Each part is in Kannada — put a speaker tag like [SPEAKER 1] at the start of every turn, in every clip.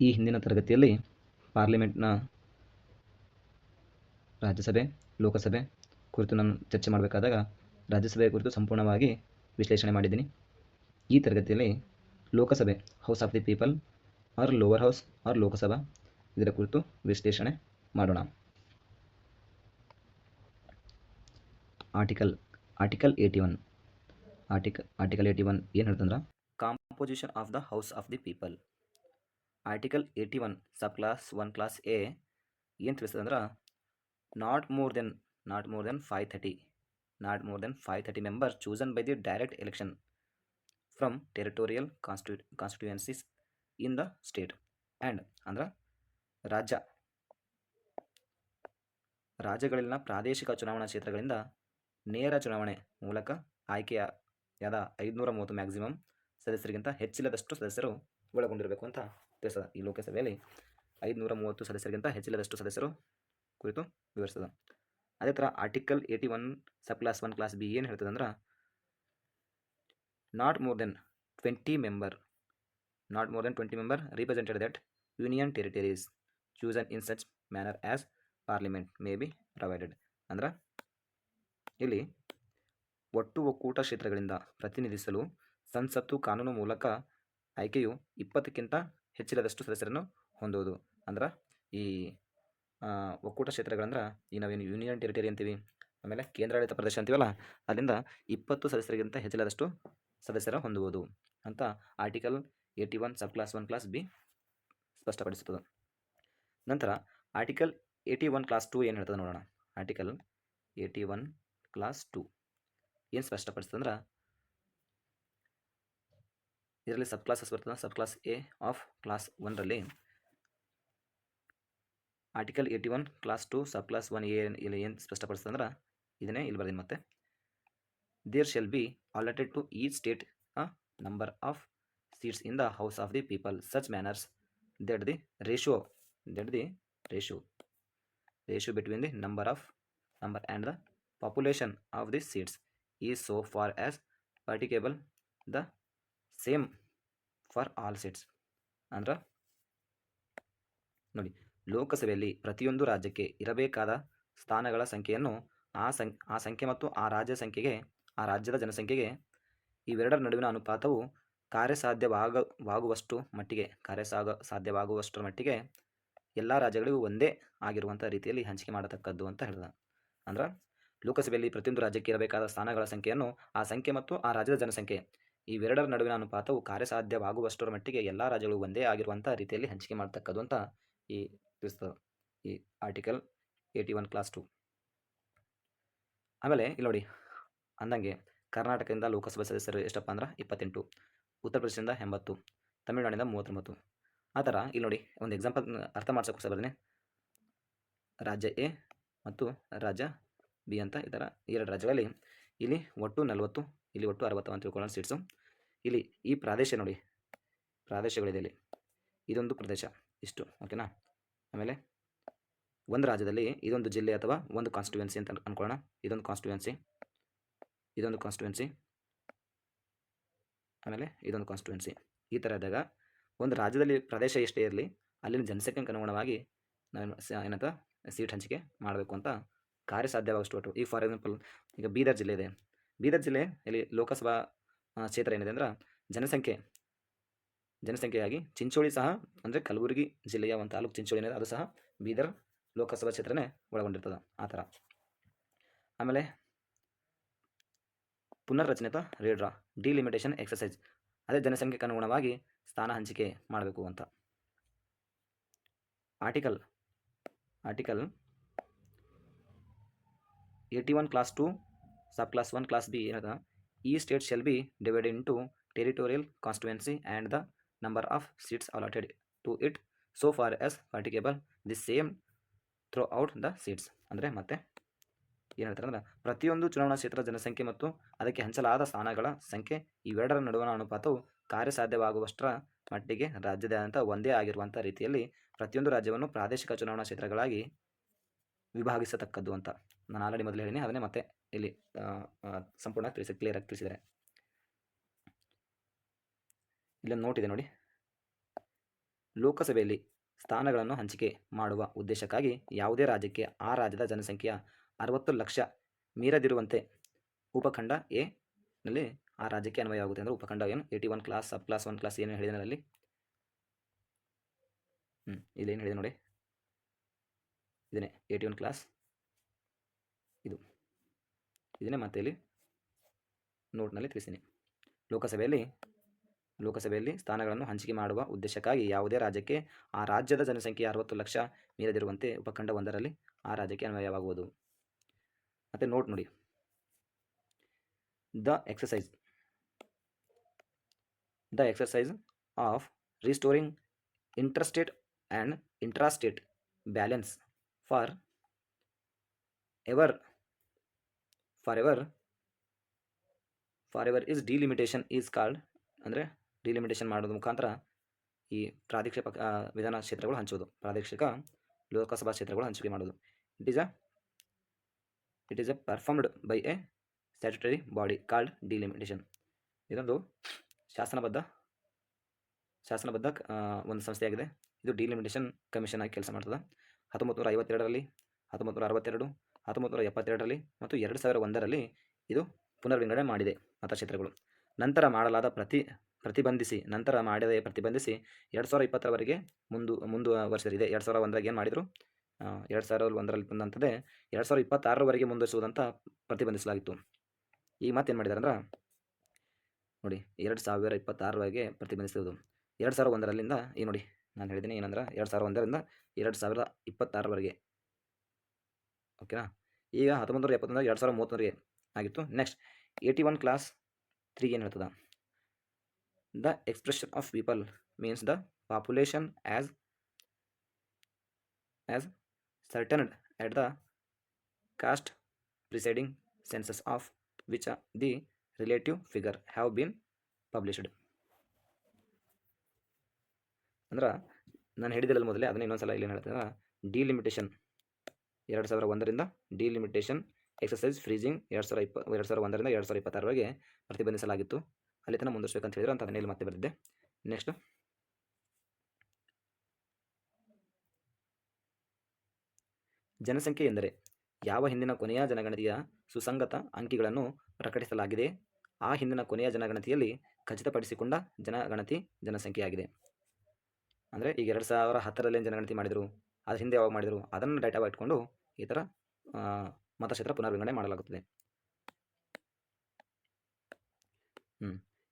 [SPEAKER 1] ಈ ಹಿಂದಿನ ತರಗತಿಯಲ್ಲಿ ಪಾರ್ಲಿಮೆಂಟ್ನ ರಾಜ್ಯಸಭೆ, ಲೋಕಸಭೆ ಕುರಿತು ನಾನು ಚರ್ಚೆ ಮಾಡಬೇಕಾದಾಗ ರಾಜ್ಯಸಭೆ ಕುರಿತು ಸಂಪೂರ್ಣವಾಗಿ ವಿಶ್ಲೇಷಣೆ ಮಾಡಿದ್ದೀನಿ. ಈ ತರಗತಿಯಲ್ಲಿ Lok Sabha house of the people or lower house or Lok Sabha ಇದರ ಕುರಿತು ವಿಶ್ಲೇಷಣೆ ಮಾಡೋಣ. Article article eighty one article article eighty one ಏನು ಹೇಳ್ತಂದ್ರೆ? Composition of the house of the people article eighty one sub clause one clause A ಏನು ತಿಳಿಸ್ತದೆ ಅಂದ್ರೆ not more than not more than five thirty not more than five thirty member chosen by the direct election from territorial constitu constituencies in the state and ಅಂದ್ರೆ, ರಾಜ್ಯ. ರಾಜ್ಯಗಳಲ್ಲಿನ ಪ್ರಾದೇಶಿಕ ಚುನಾವಣಾ ಕ್ಷೇತ್ರಗಳಿಂದ ನೇರ ಚುನಾವಣೆ ಮೂಲಕ ಆಯ್ಕೆಯಾದ ಐದುನೂರ ಮೂವತ್ತು ಮ್ಯಾಕ್ಸಿಮಮ್ ಸದಸ್ಯರಿಗಿಂತ ಹೆಚ್ಚಿಲ್ಲದಷ್ಟು ಸದಸ್ಯರು ಒಳಗೊಂಡಿರಬೇಕು ಅಂತ ತಿಳಿಸ್ತದೆ ಈ ಲೋಕಸಭೆಯಲ್ಲಿ ಐದುನೂರ ಮೂವತ್ತು ಸದಸ್ಯರಿಗಿಂತ ಹೆಚ್ಚಿಲ್ಲದಷ್ಟು ಸದಸ್ಯರು ಕುರಿತು ವಿವರಿಸದ. ಅದೇ ಥರ article eighty one sub clause one clause B ಏನು ಹೇಳ್ತದೆ ಅಂದ್ರೆ not more than twenty member not more than twenty member represented that union territories chosen in such manner as parliament may be provided ಅಂದ್ರೆ, ಇಲ್ಲಿ ಒಟ್ಟು ಒಕ್ಕೂಟ ಕ್ಷೇತ್ರಗಳಿಂದ ಪ್ರತಿನಿಧಿಸಲು ಸಂಸತ್ತು ಕಾನೂನು ಮೂಲಕ ಆಯ್ಕೆಯು ಇಪ್ಪತ್ತಕ್ಕಿಂತ ಹೆಚ್ಚಿಲ್ಲದಷ್ಟು ಸದಸ್ಯರನ್ನು ಹೊಂದುವುದು ಅಂದ್ರೆ ಈ ಒಕ್ಕೂಟ ಕ್ಷೇತ್ರಗಳಂದ್ರೆ ಈ ನಾವೇನು ಯೂನಿಯನ್ ಟೆರಿಟರಿ ಅಂತೀವಿ, ಆಮೇಲೆ ಕೇಂದ್ರಾಡಳಿತ ಪ್ರದೇಶ ಅಂತೀವಲ್ಲ, ಅಲ್ಲಿಂದ ಇಪ್ಪತ್ತು ಸದಸ್ಯರಿಗಿಂತ ಹೆಚ್ಚಿಲ್ಲದಷ್ಟು ಸದಸ್ಯರ ಹೊಂದುವುದು. ಅಂತ article eighty one sub clause one clause B ಸ್ಪಷ್ಟಪಡಿಸುತ್ತದೆ. ನಂತರ article eighty one clause two ಏನು ಹೇಳ್ತದೆ ನೋಡೋಣ. Article eighty one clause two ಏನು ಸ್ಪಷ್ಟಪಡಿಸ್ತದೆ ಅಂದ್ರೆ ಇದರಲ್ಲಿ ಸಬ್ ಕ್ಲಾಸಸ್ ಬರ್ತದೆ. Sub clause A of clause ಒನ್ರಲ್ಲಿ article eighty one clause two sub clause one A ಇಲ್ಲಿ ಏನು ಸ್ಪಷ್ಟಪಡಿಸ್ತದೆ ಅಂದ್ರೆ ಇದನ್ನೇ ಇಲ್ಲಿ ಬರ್ತೀನಿ ಮತ್ತೆ. There shall be allotted to ಈ state a number of seats in the house of the people such manners that the ratio that the ratio ratio between the number of number and the population of the seats is so far as practicable the same for all seats. ಅಂದ್ರೆ ನೋಡಿ, ಲೋಕಸಭೆಯಲ್ಲಿ ಪ್ರತಿಯೊಂದು ರಾಜ್ಯಕ್ಕೆ ಇರಬೇಕಾದ ಸ್ಥಾನಗಳ ಸಂಖ್ಯೆಯನ್ನು ಆ ಸಂ, ಆ ಸಂಖ್ಯೆ ಮತ್ತು ಆ ರಾಜ್ಯ ಸಂಖ್ಯೆಗೆ, ಆ ರಾಜ್ಯದ ಜನಸಂಖ್ಯೆಗೆ ಇವೆರಡರ ನಡುವಿನ ಅನುಪಾತವು ಕಾರ್ಯಸಾಧ್ಯವಾಗವಾಗುವಷ್ಟು ಮಟ್ಟಿಗೆ, ಕಾರ್ಯಸಾಗ, ಸಾಧ್ಯವಾಗುವಷ್ಟರ ಮಟ್ಟಿಗೆ ಎಲ್ಲ ರಾಜ್ಯಗಳಿಗೂ ಒಂದೇ ಆಗಿರುವಂಥ ರೀತಿಯಲ್ಲಿ ಹಂಚಿಕೆ ಮಾಡತಕ್ಕದ್ದು ಅಂತ ಹೇಳಿದ. ಅಂದ್ರೆ ಲೋಕಸಭೆಯಲ್ಲಿ ಪ್ರತಿಯೊಂದು ರಾಜ್ಯಕ್ಕೆ ಇರಬೇಕಾದ ಸ್ಥಾನಗಳ ಸಂಖ್ಯೆಯನ್ನು ಆ ಸಂಖ್ಯೆ ಮತ್ತು ಆ ರಾಜ್ಯದ ಜನಸಂಖ್ಯೆ ಇವೆರಡರ ನಡುವಿನ ಅನುಪಾತವು ಕಾರ್ಯಸಾಧ್ಯವಾಗುವಷ್ಟರ ಮಟ್ಟಿಗೆ ಎಲ್ಲ ರಾಜ್ಯಗಳು ಒಂದೇ ಆಗಿರುವಂಥ ರೀತಿಯಲ್ಲಿ ಹಂಚಿಕೆ ಮಾಡ್ತಕ್ಕದ್ದು ಅಂತ ಈ ತಿಳಿಸ್ತದೆ ಈ article eighty one clause two ಆಮೇಲೆ ಇಲ್ಲಿ ನೋಡಿ, ಅಂದಂಗೆ ಕರ್ನಾಟಕದಿಂದ ಲೋಕಸಭಾ ಸದಸ್ಯರು ಎಷ್ಟಪ್ಪ ಅಂದ್ರೆ ಇಪ್ಪತ್ತೆಂಟು, ಉತ್ತರ ಪ್ರದೇಶದಿಂದ ಎಂಬತ್ತು ತಮಿಳುನಾಡಿಂದ ಮೂವತ್ತೊಂಬತ್ತು. ಆ ಥರ ಇಲ್ಲಿ ನೋಡಿ ಒಂದು ಎಕ್ಸಾಂಪಲ್ ಅರ್ಥ ಮಾಡ್ಸೋಕ್ಕೋಸ್ಕರ ಬರ್ತೀನಿ ರಾಜ್ಯ ಎ ಮತ್ತು ರಾಜ್ಯ ಬಿ ಅಂತ ಈ ಥರ ಎರಡು ರಾಜ್ಯಗಳಲ್ಲಿ ಇಲ್ಲಿ ಒಟ್ಟು ನಲವತ್ತು, ಇಲ್ಲಿ ಒಟ್ಟು ಅರವತ್ತು ಅಂತ ತಿಳ್ಕೊಳ್ಳೋಣ ಸೀಟ್ಸು ಇಲ್ಲಿ ಈ ಪ್ರಾದೇಶ ನೋಡಿ. ಪ್ರಾದೇಶಗಳಿದೆ ಇಲ್ಲಿ ಇದೊಂದು ಪ್ರದೇಶ. ಇಷ್ಟು. ಓಕೆನಾ? ಆಮೇಲೆ ಒಂದು ರಾಜ್ಯದಲ್ಲಿ ಇದೊಂದು ಜಿಲ್ಲೆ ಅಥವಾ ಒಂದು ಕಾನ್ಸ್ಟಿಟ್ಯೂನ್ಸಿ ಅಂತ ಅನ್- ಅನ್ಕೊಳ್ಳೋಣ. ಇದೊಂದು ಕಾನ್ಸ್ಟಿಟ್ಯೂನ್ಸಿ ಇದೊಂದು ಕಾನ್ಸ್ಟಿಟ್ಯೂನ್ಸಿ ಆಮೇಲೆ ಇದೊಂದು ಕಾನ್ಸ್ಟಿಟ್ಯೂನ್ಸಿ ಈ ಥರ ಇದ್ದಾಗ ಒಂದು ರಾಜ್ಯದಲ್ಲಿ ಪ್ರದೇಶ ಎಷ್ಟೇ ಇರಲಿ, ಅಲ್ಲಿನ ಜನಸಂಖ್ಯೆಗೆ ಅನುಗುಣವಾಗಿ ನಾನು ಏನಂತ ಸೀಟ್ ಹಂಚಿಕೆ ಮಾಡಬೇಕು ಅಂತ ಕಾರ್ಯಸಾಧ್ಯವಾಗಷ್ಟು ಒಟ್ಟು. ಈಗ ಫಾರ್ ಎಕ್ಸಾಂಪಲ್ ಈಗ ಬೀದರ್ ಜಿಲ್ಲೆ ಇದೆ. ಬೀದರ್ ಜಿಲ್ಲೆ ಇಲ್ಲಿ ಲೋಕಸಭಾ ಕ್ಷೇತ್ರ ಏನಿದೆ ಅಂದ್ರೆ ಜನಸಂಖ್ಯೆ. ಜನಸಂಖ್ಯೆಯಾಗಿ ಚಿಂಚೋಳಿ ಸಹ ಅಂದರೆ ಕಲಬುರಗಿ ಜಿಲ್ಲೆಯ ಒಂದು ತಾಲೂಕು ಚಿಂಚೋಳಿ ಏನಿದೆ ಅದು ಸಹ ಬೀದರ್ ಲೋಕಸಭಾ ಕ್ಷೇತ್ರನೇ ಒಳಗೊಂಡಿರ್ತದೆ ಆ ಥರ. ಆಮೇಲೆ ಪುನರ್ರಚನೆ ರೇಡ್ರಾ ಡಿಲಿಮಿಟೇಷನ್ ಎಕ್ಸಸೈಸ್ ಅದೇ ಜನಸಂಖ್ಯೆಗೆ ಅನುಗುಣವಾಗಿ ಸ್ಥಾನ ಹಂಚಿಕೆ ಮಾಡಬೇಕು ಅಂತ. Article article eighty one clause two sub clause one clause B ಏನದ? ಈ state shall be divided into territorial constituency and the number of seats allotted to it so far as practicable the same throughout the seats ಅಂದರೆ ಮತ್ತೆ ಏನು ಹೇಳ್ತಾರೆ ಅಂದ್ರೆ ಪ್ರತಿಯೊಂದು ಚುನಾವಣಾ ಕ್ಷೇತ್ರ ಜನಸಂಖ್ಯೆ ಮತ್ತು ಅದಕ್ಕೆ ಹಂಚಲಾದ ಸ್ಥಾನಗಳ ಸಂಖ್ಯೆ ಇವೆರಡರ ನಡುವಣ ಅನುಪಾತವು ಕಾರ್ಯಸಾಧ್ಯವಾಗುವಷ್ಟರ ಮಟ್ಟಿಗೆ ರಾಜ್ಯದಾದ್ಯಂತ ಒಂದೇ ಆಗಿರುವಂಥ ರೀತಿಯಲ್ಲಿ ಪ್ರತಿಯೊಂದು ರಾಜ್ಯವನ್ನು ಪ್ರಾದೇಶಿಕ ಚುನಾವಣಾ ಕ್ಷೇತ್ರಗಳಾಗಿ ವಿಭಾಗಿಸತಕ್ಕದ್ದು ಅಂತ. ನಾನು ಆಲ್ರೆಡಿ ಮೊದಲು ಹೇಳಿನಿ, ಅದನ್ನೇ ಮತ್ತೆ ಇಲ್ಲಿ ಸಂಪೂರ್ಣ ತಿಳಿಸಿ ಕ್ಲಿಯರಾಗಿ ತಿಳಿಸಿದ್ದಾರೆ. ಇಲ್ಲೊಂದು ನೋಟ್ ಇದೆ ನೋಡಿ. ಲೋಕಸಭೆಯಲ್ಲಿ ಸ್ಥಾನಗಳನ್ನು ಹಂಚಿಕೆ ಮಾಡುವ ಉದ್ದೇಶಕ್ಕಾಗಿ ಯಾವುದೇ ರಾಜ್ಯಕ್ಕೆ ಆ ರಾಜ್ಯದ ಜನಸಂಖ್ಯೆಯ ಅರವತ್ತು ಲಕ್ಷ ಮೀರದಿರುವಂತೆ ಉಪಖಂಡ ಎ ನಲ್ಲಿ ಆ ರಾಜ್ಯಕ್ಕೆ ಅನ್ವಯವಾಗುತ್ತೆ ಅಂದರೆ ಉಪಖಂಡ ಏನು? Eighty one clause sub clause one clause ಏನು ಹೇಳಿದೆ ಅಲ್ಲಿ? ಹ್ಞೂ ಇಲ್ಲೇನು ಹೇಳಿದೆ ನೋಡಿ? ಇದನ್ನೇ ಏಯ್ಟಿ ಒನ್ ಕ್ಲಾಸ್ ಇದನ್ನೇ ಮತ್ತೆ ಇಲ್ಲಿ ನೋಟ್ನಲ್ಲಿ ತಿಳಿಸ್ತೀನಿ ಲೋಕಸಭೆಯಲ್ಲಿ ಲೋಕಸಭೆಯಲ್ಲಿ ಸ್ಥಾನಗಳನ್ನು ಹಂಚಿಕೆ ಮಾಡುವ ಉದ್ದೇಶಕ್ಕಾಗಿ ಯಾವುದೇ ರಾಜ್ಯಕ್ಕೆ ಆ ರಾಜ್ಯದ ಜನಸಂಖ್ಯೆ ಅರವತ್ತು ಲಕ್ಷ ಮೀರದಿರುವಂತೆ ಉಪಖಂಡ ಒಂದರಲ್ಲಿ ಆ ರಾಜ್ಯಕ್ಕೆ ಅನ್ವಯವಾಗುವುದು. ಮತ್ತು ನೋಟ್ ನೋಡಿ. The exercise the exercise of restoring interstate and intrastate balance forever for forever is delimitation is called ಅಂದರೆ ಡಿಲಿಮಿಟೇಷನ್ ಮಾಡೋದ್ರ ಮುಖಾಂತರ ಈ ಪ್ರಾದೇಶಿಕ ವಿಧಾನ ಕ್ಷೇತ್ರಗಳು ಹಂಚೋದು ಪ್ರಾದೇಶಿಕ ಲೋಕಸಭಾ ಕ್ಷೇತ್ರಗಳು ಹಂಚಿಕೆ ಮಾಡೋದು. It is a it is a performed by a statutory body called delimitation ಇದೊಂದು ಶಾಸನಬದ್ಧ ಶಾಸನಬದ್ಧ ಒಂದು ಸಂಸ್ಥೆಯಾಗಿದೆ. ಇದು ಡಿಲಿಮಿಟೇಷನ್ ಕಮಿಷನ್ ಆಗಿ ಕೆಲಸ ಮಾಡ್ತದೆ. ಹತ್ತೊಂಬತ್ತು ನೂರ ಐವತ್ತೆರಡರಲ್ಲಿ ಹತ್ತೊಂಬತ್ತು ನೂರ ಅರವತ್ತೆರಡು ಹತ್ತೊಂಬತ್ತು ನೂರ ಎಪ್ಪತ್ತೆರಡರಲ್ಲಿ ಮತ್ತು ಎರಡು ಸಾವಿರ ಒಂದರಲ್ಲಿ ಇದು ಪುನರ್ವಿಂಗಡಣೆ ಮಾಡಿದೆ ಮತಕ್ಷೇತ್ರಗಳು ನಂತರ ಮಾಡಲಾದ ಪ್ರತಿ, ಪ್ರತಿಬಂಧಿಸಿ, ನಂತರ ಮಾಡಿದ ಪ್ರತಿಬಂಧಿಸಿ ಎರಡು ಸಾವಿರ ಇಪ್ಪತ್ತರವರೆಗೆ ಮುಂದು ಮುಂದುವರೆಸಿದೆ ಎರಡು ಸಾವಿರ ಒಂದರಾಗ ಏನು ಮಾಡಿದರು? ಎರಡು ಸಾವಿರ ಒಂದರಲ್ಲಿ ಬಂದಂಥದ್ದೇ ಎರಡು ಸಾವಿರ ಇಪ್ಪತ್ತಾರರವರೆಗೆ ಮುಂದುವರಿಸುವುದಂತ ಪ್ರತಿಬಂಧಿಸಲಾಗಿತ್ತು. ಈಗ ಮತ್ತೇನು ಮಾಡಿದ್ದಾರೆ ಅಂದ್ರೆ, ನೋಡಿ, ಎರಡು ಸಾವಿರ ಇಪ್ಪತ್ತಾರರವರೆಗೆ ಪ್ರತಿಬಂಧಿಸುವುದು. ಎರಡು ಸಾವಿರ ಒಂದರಲ್ಲಿಂದ, ಈ ನೋಡಿ, ನಾನು ಹೇಳಿದ್ದೀನಿ ಏನಂದ್ರೆ, ಎರಡು ಸಾವಿರ ಒಂದರಿಂದ ಎರಡು ಸಾವಿರದ ಇಪ್ಪತ್ತಾರರವರೆಗೆ ಓಕೆನಾ? ಈಗ ಹತ್ತೊಂಬತ್ತು ಎಪ್ಪತ್ತೊಂದು ಎಪ್ಪತ್ತೊಂದರ ಎರಡು ಸಾವಿರ ಮೂವತ್ತೊಂದರಿಗೆ ಆಗಿತ್ತು. Next eighty one clause three ಏನು ಹೇಳ್ತದ? The expression of people means the population as as ascertained at the last preceding census of which the relative figure have been published ಅಂದ್ರೆ ನಾನು ಹೇಳಿದಿಲ್ಲ ಮೊದಲೇ ಅದನ್ನ ಇನ್ನೊಂದ್ಸಲ ಇಲ್ಲಿ ಹೇಳ್ತಾರೆ ಡಿಲಿಮಿಟೇಷನ್ ಎರಡು ಸಾವಿರ ಒಂದರಿಂದ ಡಿಲಿಮಿಟೇಷನ್ ಎಕ್ಸಸೈಸ್ ಫ್ರೀಜಿಂಗ್ ಎರಡು ಸಾವಿರ ಇಪ್ಪ, ಎರಡು ಸಾವಿರ ಒಂದರಿಂದ ಎರಡು ಸಾವಿರ ಇಪ್ಪತ್ತಾರವರೆಗೆ ಪ್ರತಿಬಂಧಿಸಲಾಗಿತ್ತು. ಅಲ್ಲಿ ತನಕ ಮುಂದುವರಿಸಬೇಕಂತ ಹೇಳಿದ್ರು ಅಂತ ಅದನ್ನೇ ಇಲ್ಲಿ ಮತ್ತೆ ಬರೆದಿದ್ದೆ. ನೆಕ್ಸ್ಟ್ ಜನಸಂಖ್ಯೆ ಎಂದರೆ ಯಾವ ಹಿಂದಿನ ಕೊನೆಯ ಜನಗಣತಿಯ ಸುಸಂಗತ ಅಂಕಿಗಳನ್ನು ಪ್ರಕಟಿಸಲಾಗಿದೆ? ಆ ಹಿಂದಿನ ಕೊನೆಯ ಜನಗಣತಿಯಲ್ಲಿ ಖಚಿತಪಡಿಸಿಕೊಂಡ ಜನಗಣತಿ ಜನಸಂಖ್ಯೆಯಾಗಿದೆ. ಅಂದರೆ ಈಗ ಎರಡು ಸಾವಿರ ಹತ್ತರಲ್ಲಿ ಜನಗಣತಿ ಮಾಡಿದರು? ಅದು ಹಿಂದೆ ಯಾವಾಗ ಮಾಡಿದರು? ಅದನ್ನು ಡೇಟಾ ಇಟ್ಕೊಂಡು ಈ ಥರ ಮತಕ್ಷೇತ್ರ ಪುನರ್ವಿಂಗಡಣೆ ಮಾಡಲಾಗುತ್ತದೆ.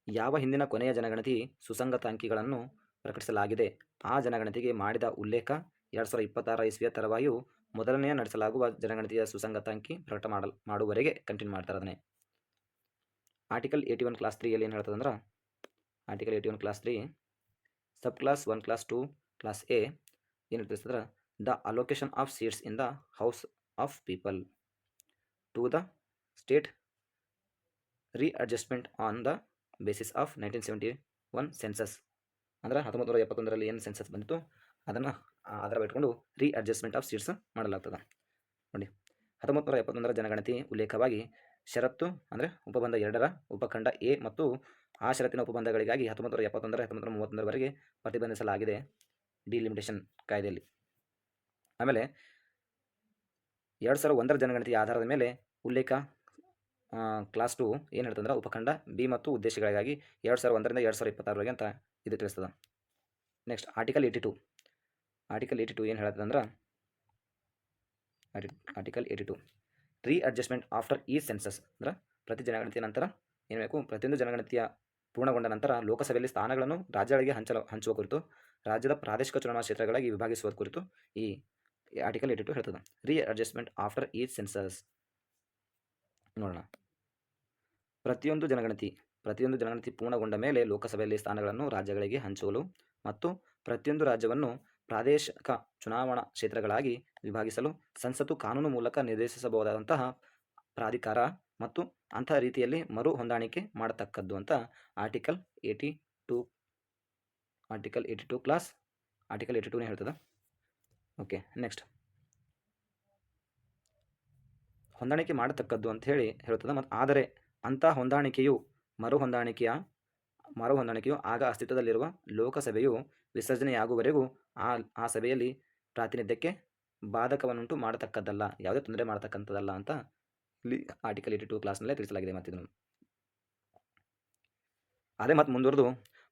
[SPEAKER 1] ಯಾವ ಹಿಂದಿನ ಕೊನೆಯ ಜನಗಣತಿ ಸುಸಂಗತ ಅಂಕಿಗಳನ್ನು ಪ್ರಕಟಿಸಲಾಗಿದೆ? ಆ ಜನಗಣತಿಗೆ ಮಾಡಿದ ಉಲ್ಲೇಖ ಎರಡು ಸಾವಿರದ ಇಪ್ಪತ್ತಾರ ಇಸ್ವಿಯ ತರವಾಯು ಮೊದಲನೆಯ ನಡೆಸಲಾಗುವ ಜನಗಣತಿಯ ಸುಸಂಗತ ಅಂಕಿ ಪ್ರಕಟ ಮಾಡಲ್, ಮಾಡುವವರೆಗೆ ಕಂಟಿನ್ಯೂ ಮಾಡ್ತಾರೆ ಅದನ್ನೇ ಆರ್ಟಿಕಲ್ ಏಯ್ಟಿ ಒನ್ ಕ್ಲಾಸ್ ತ್ರೀಯಲ್ಲಿ ಏನು ಹೇಳ್ತದಂದ್ರೆ article eighty one clause three sub clause one clause two clause A ಏನು ತಿಳಿಸ್ತಂದ್ರೆ the allocation of seats in the house of people to the state readjustment on the basis of nineteen seventy one census ಅಂದರೆ ಹತ್ತೊಂಬತ್ತು ನೂರ ಎಪ್ಪತ್ತೊಂದರಲ್ಲಿ ಏನು ಸೆನ್ಸಸ್ ಬಂದಿತ್ತು? ಅದನ್ನು ಆಧಾರ ಇಟ್ಕೊಂಡು ರೀಅಡ್ಜಸ್ಟ್ಮೆಂಟ್ ಆಫ್ ಸೀಟ್ಸ್ ಮಾಡಲಾಗ್ತದೆ. ನೋಡಿ ಹತ್ತೊಂಬತ್ತು ನೂರ ಎಪ್ಪತ್ತೊಂದರ ಜನಗಣತಿ ಉಲ್ಲೇಖವಾಗಿ ಷರತ್ತು ಅಂದರೆ ಉಪಬಂಧ ಎರಡರ ಉಪಖಂಡ ಎ ಮತ್ತು ಆ ಷರತ್ತಿನ ಉಪಬಂಧಗಳಿಗಾಗಿ ಹತ್ತೊಂಬತ್ತು ನೂರ ಎಪ್ಪತ್ತೊಂದರ ಹತ್ತೊಂಬತ್ತು ನೂರ ಮೂವತ್ತೊಂದರವರೆಗೆ ಪ್ರತಿಬಂಧಿಸಲಾಗಿದೆ ಡಿಲಿಮಿಟೇಷನ್ ಕಾಯ್ದೆಯಲ್ಲಿ. ಆಮೇಲೆ ಎರಡು ಸಾವಿರ ಒಂದರ ಜನಗಣತಿಯ ಆಧಾರದ ಮೇಲೆ ಉಲ್ಲೇಖ ಕ್ಲಾಸ್ ಟು ಏನು ಹೇಳ್ತಂದ್ರೆ ಉಪಖಂಡ ಬಿ ಮತ್ತು ಉದ್ದೇಶಗಳಿಗಾಗಿ ಎರಡು ಸಾವಿರ ಒಂದರಿಂದ ಎರಡು ಸಾವಿರ ಇಪ್ಪತ್ತಾರವರೆಗೆ ಅಂತ ಇದು ತಿಳಿಸ್ತದೆ. Next article eighty two article eighty two ಏನು ಹೇಳ್ತದಂದ್ರೆ article eighty two readjustment after ಈ ಸೆನ್ಸಸ್ ಅಂದ್ರೆ ಪ್ರತಿ ಜನಗಣತಿಯ ನಂತರ ಏನು ಬೇಕು? ಪ್ರತಿಯೊಂದು ಜನಗಣತಿಯ ಪೂರ್ಣಗೊಂಡ ನಂತರ ಲೋಕಸಭೆಯಲ್ಲಿ ಸ್ಥಾನಗಳನ್ನು ರಾಜ್ಯಗಳಿಗೆ ಹಂಚಲು, ಹಂಚುವ ಕುರಿತು, ರಾಜ್ಯದ ಪ್ರಾದೇಶಿಕ ಚುನಾವಣಾ ಕ್ಷೇತ್ರಗಳಾಗಿ ವಿಭಾಗಿಸುವ ಕುರಿತು ಈ ಆರ್ಟಿಕಲ್ ಏಟಿ ಟು ಹೇಳ್ತದೆ. ರೀ ಅಡ್ಜಸ್ಟ್ಮೆಂಟ್ ಆಫ್ಟರ್ ಈಚ್ ಸೆನ್ಸಸ್ ನೋಡೋಣ. ಪ್ರತಿಯೊಂದು ಜನಗಣತಿ ಪ್ರತಿಯೊಂದು ಜನಗಣತಿ ಪೂರ್ಣಗೊಂಡ ಮೇಲೆ ಲೋಕಸಭೆಯಲ್ಲಿ ಸ್ಥಾನಗಳನ್ನು ರಾಜ್ಯಗಳಿಗೆ ಹಂಚಲು ಮತ್ತು ಪ್ರತಿಯೊಂದು ರಾಜ್ಯವನ್ನು ಪ್ರಾದೇಶಿಕ ಚುನಾವಣಾ ಕ್ಷೇತ್ರಗಳಾಗಿ ವಿಭಾಗಿಸಲು ಸಂಸತ್ತು ಕಾನೂನು ಮೂಲಕ ನಿರ್ದೇಶಿಸಬಹುದಾದಂತಹ ಪ್ರಾಧಿಕಾರ ಮತ್ತು ಅಂತಹ ರೀತಿಯಲ್ಲಿ ಮರು ಹೊಂದಾಣಿಕೆ ಮಾಡತಕ್ಕದ್ದು ಅಂತ article eighty two article eighty two clause article eighty ಟೂನೇ ಹೇಳ್ತದೆ. ಓಕೆ ನೆಕ್ಸ್ಟ್ ಹೊಂದಾಣಿಕೆ ಮಾಡತಕ್ಕದ್ದು ಅಂತ ಹೇಳಿ ಹೇಳ್ತದೆ ಮತ್ತು ಆದರೆ ಅಂಥ ಹೊಂದಾಣಿಕೆಯು ಮರು ಹೊಂದಾಣಿಕೆಯ ಮರು ಹೊಂದಾಣಿಕೆಯು ಆಗ ಅಸ್ತಿತ್ವದಲ್ಲಿರುವ ಲೋಕಸಭೆಯು ವಿಸರ್ಜನೆಯಾಗುವವರೆಗೂ ಆ ಆ ಸಭೆಯಲ್ಲಿ ಪ್ರಾತಿನಿಧ್ಯಕ್ಕೆ ಬಾಧಕವನ್ನುಂಟು ಮಾಡತಕ್ಕದ್ದಲ್ಲ. ಯಾವುದೇ ತೊಂದರೆ ಮಾಡತಕ್ಕಂಥದ್ದಲ್ಲ ಅಂತ ಇಲ್ಲಿ ಆರ್ಟಿಕಲ್ ಏಯ್ಟಿ ಟು ಕ್ಲಾಸ್ನಲ್ಲೇ ತಿಳಿಸಲಾಗಿದೆ ಮತ್ತು ಇದನ್ನು. ಅದೇ ಮತ್ತು ಮುಂದುವರೆದು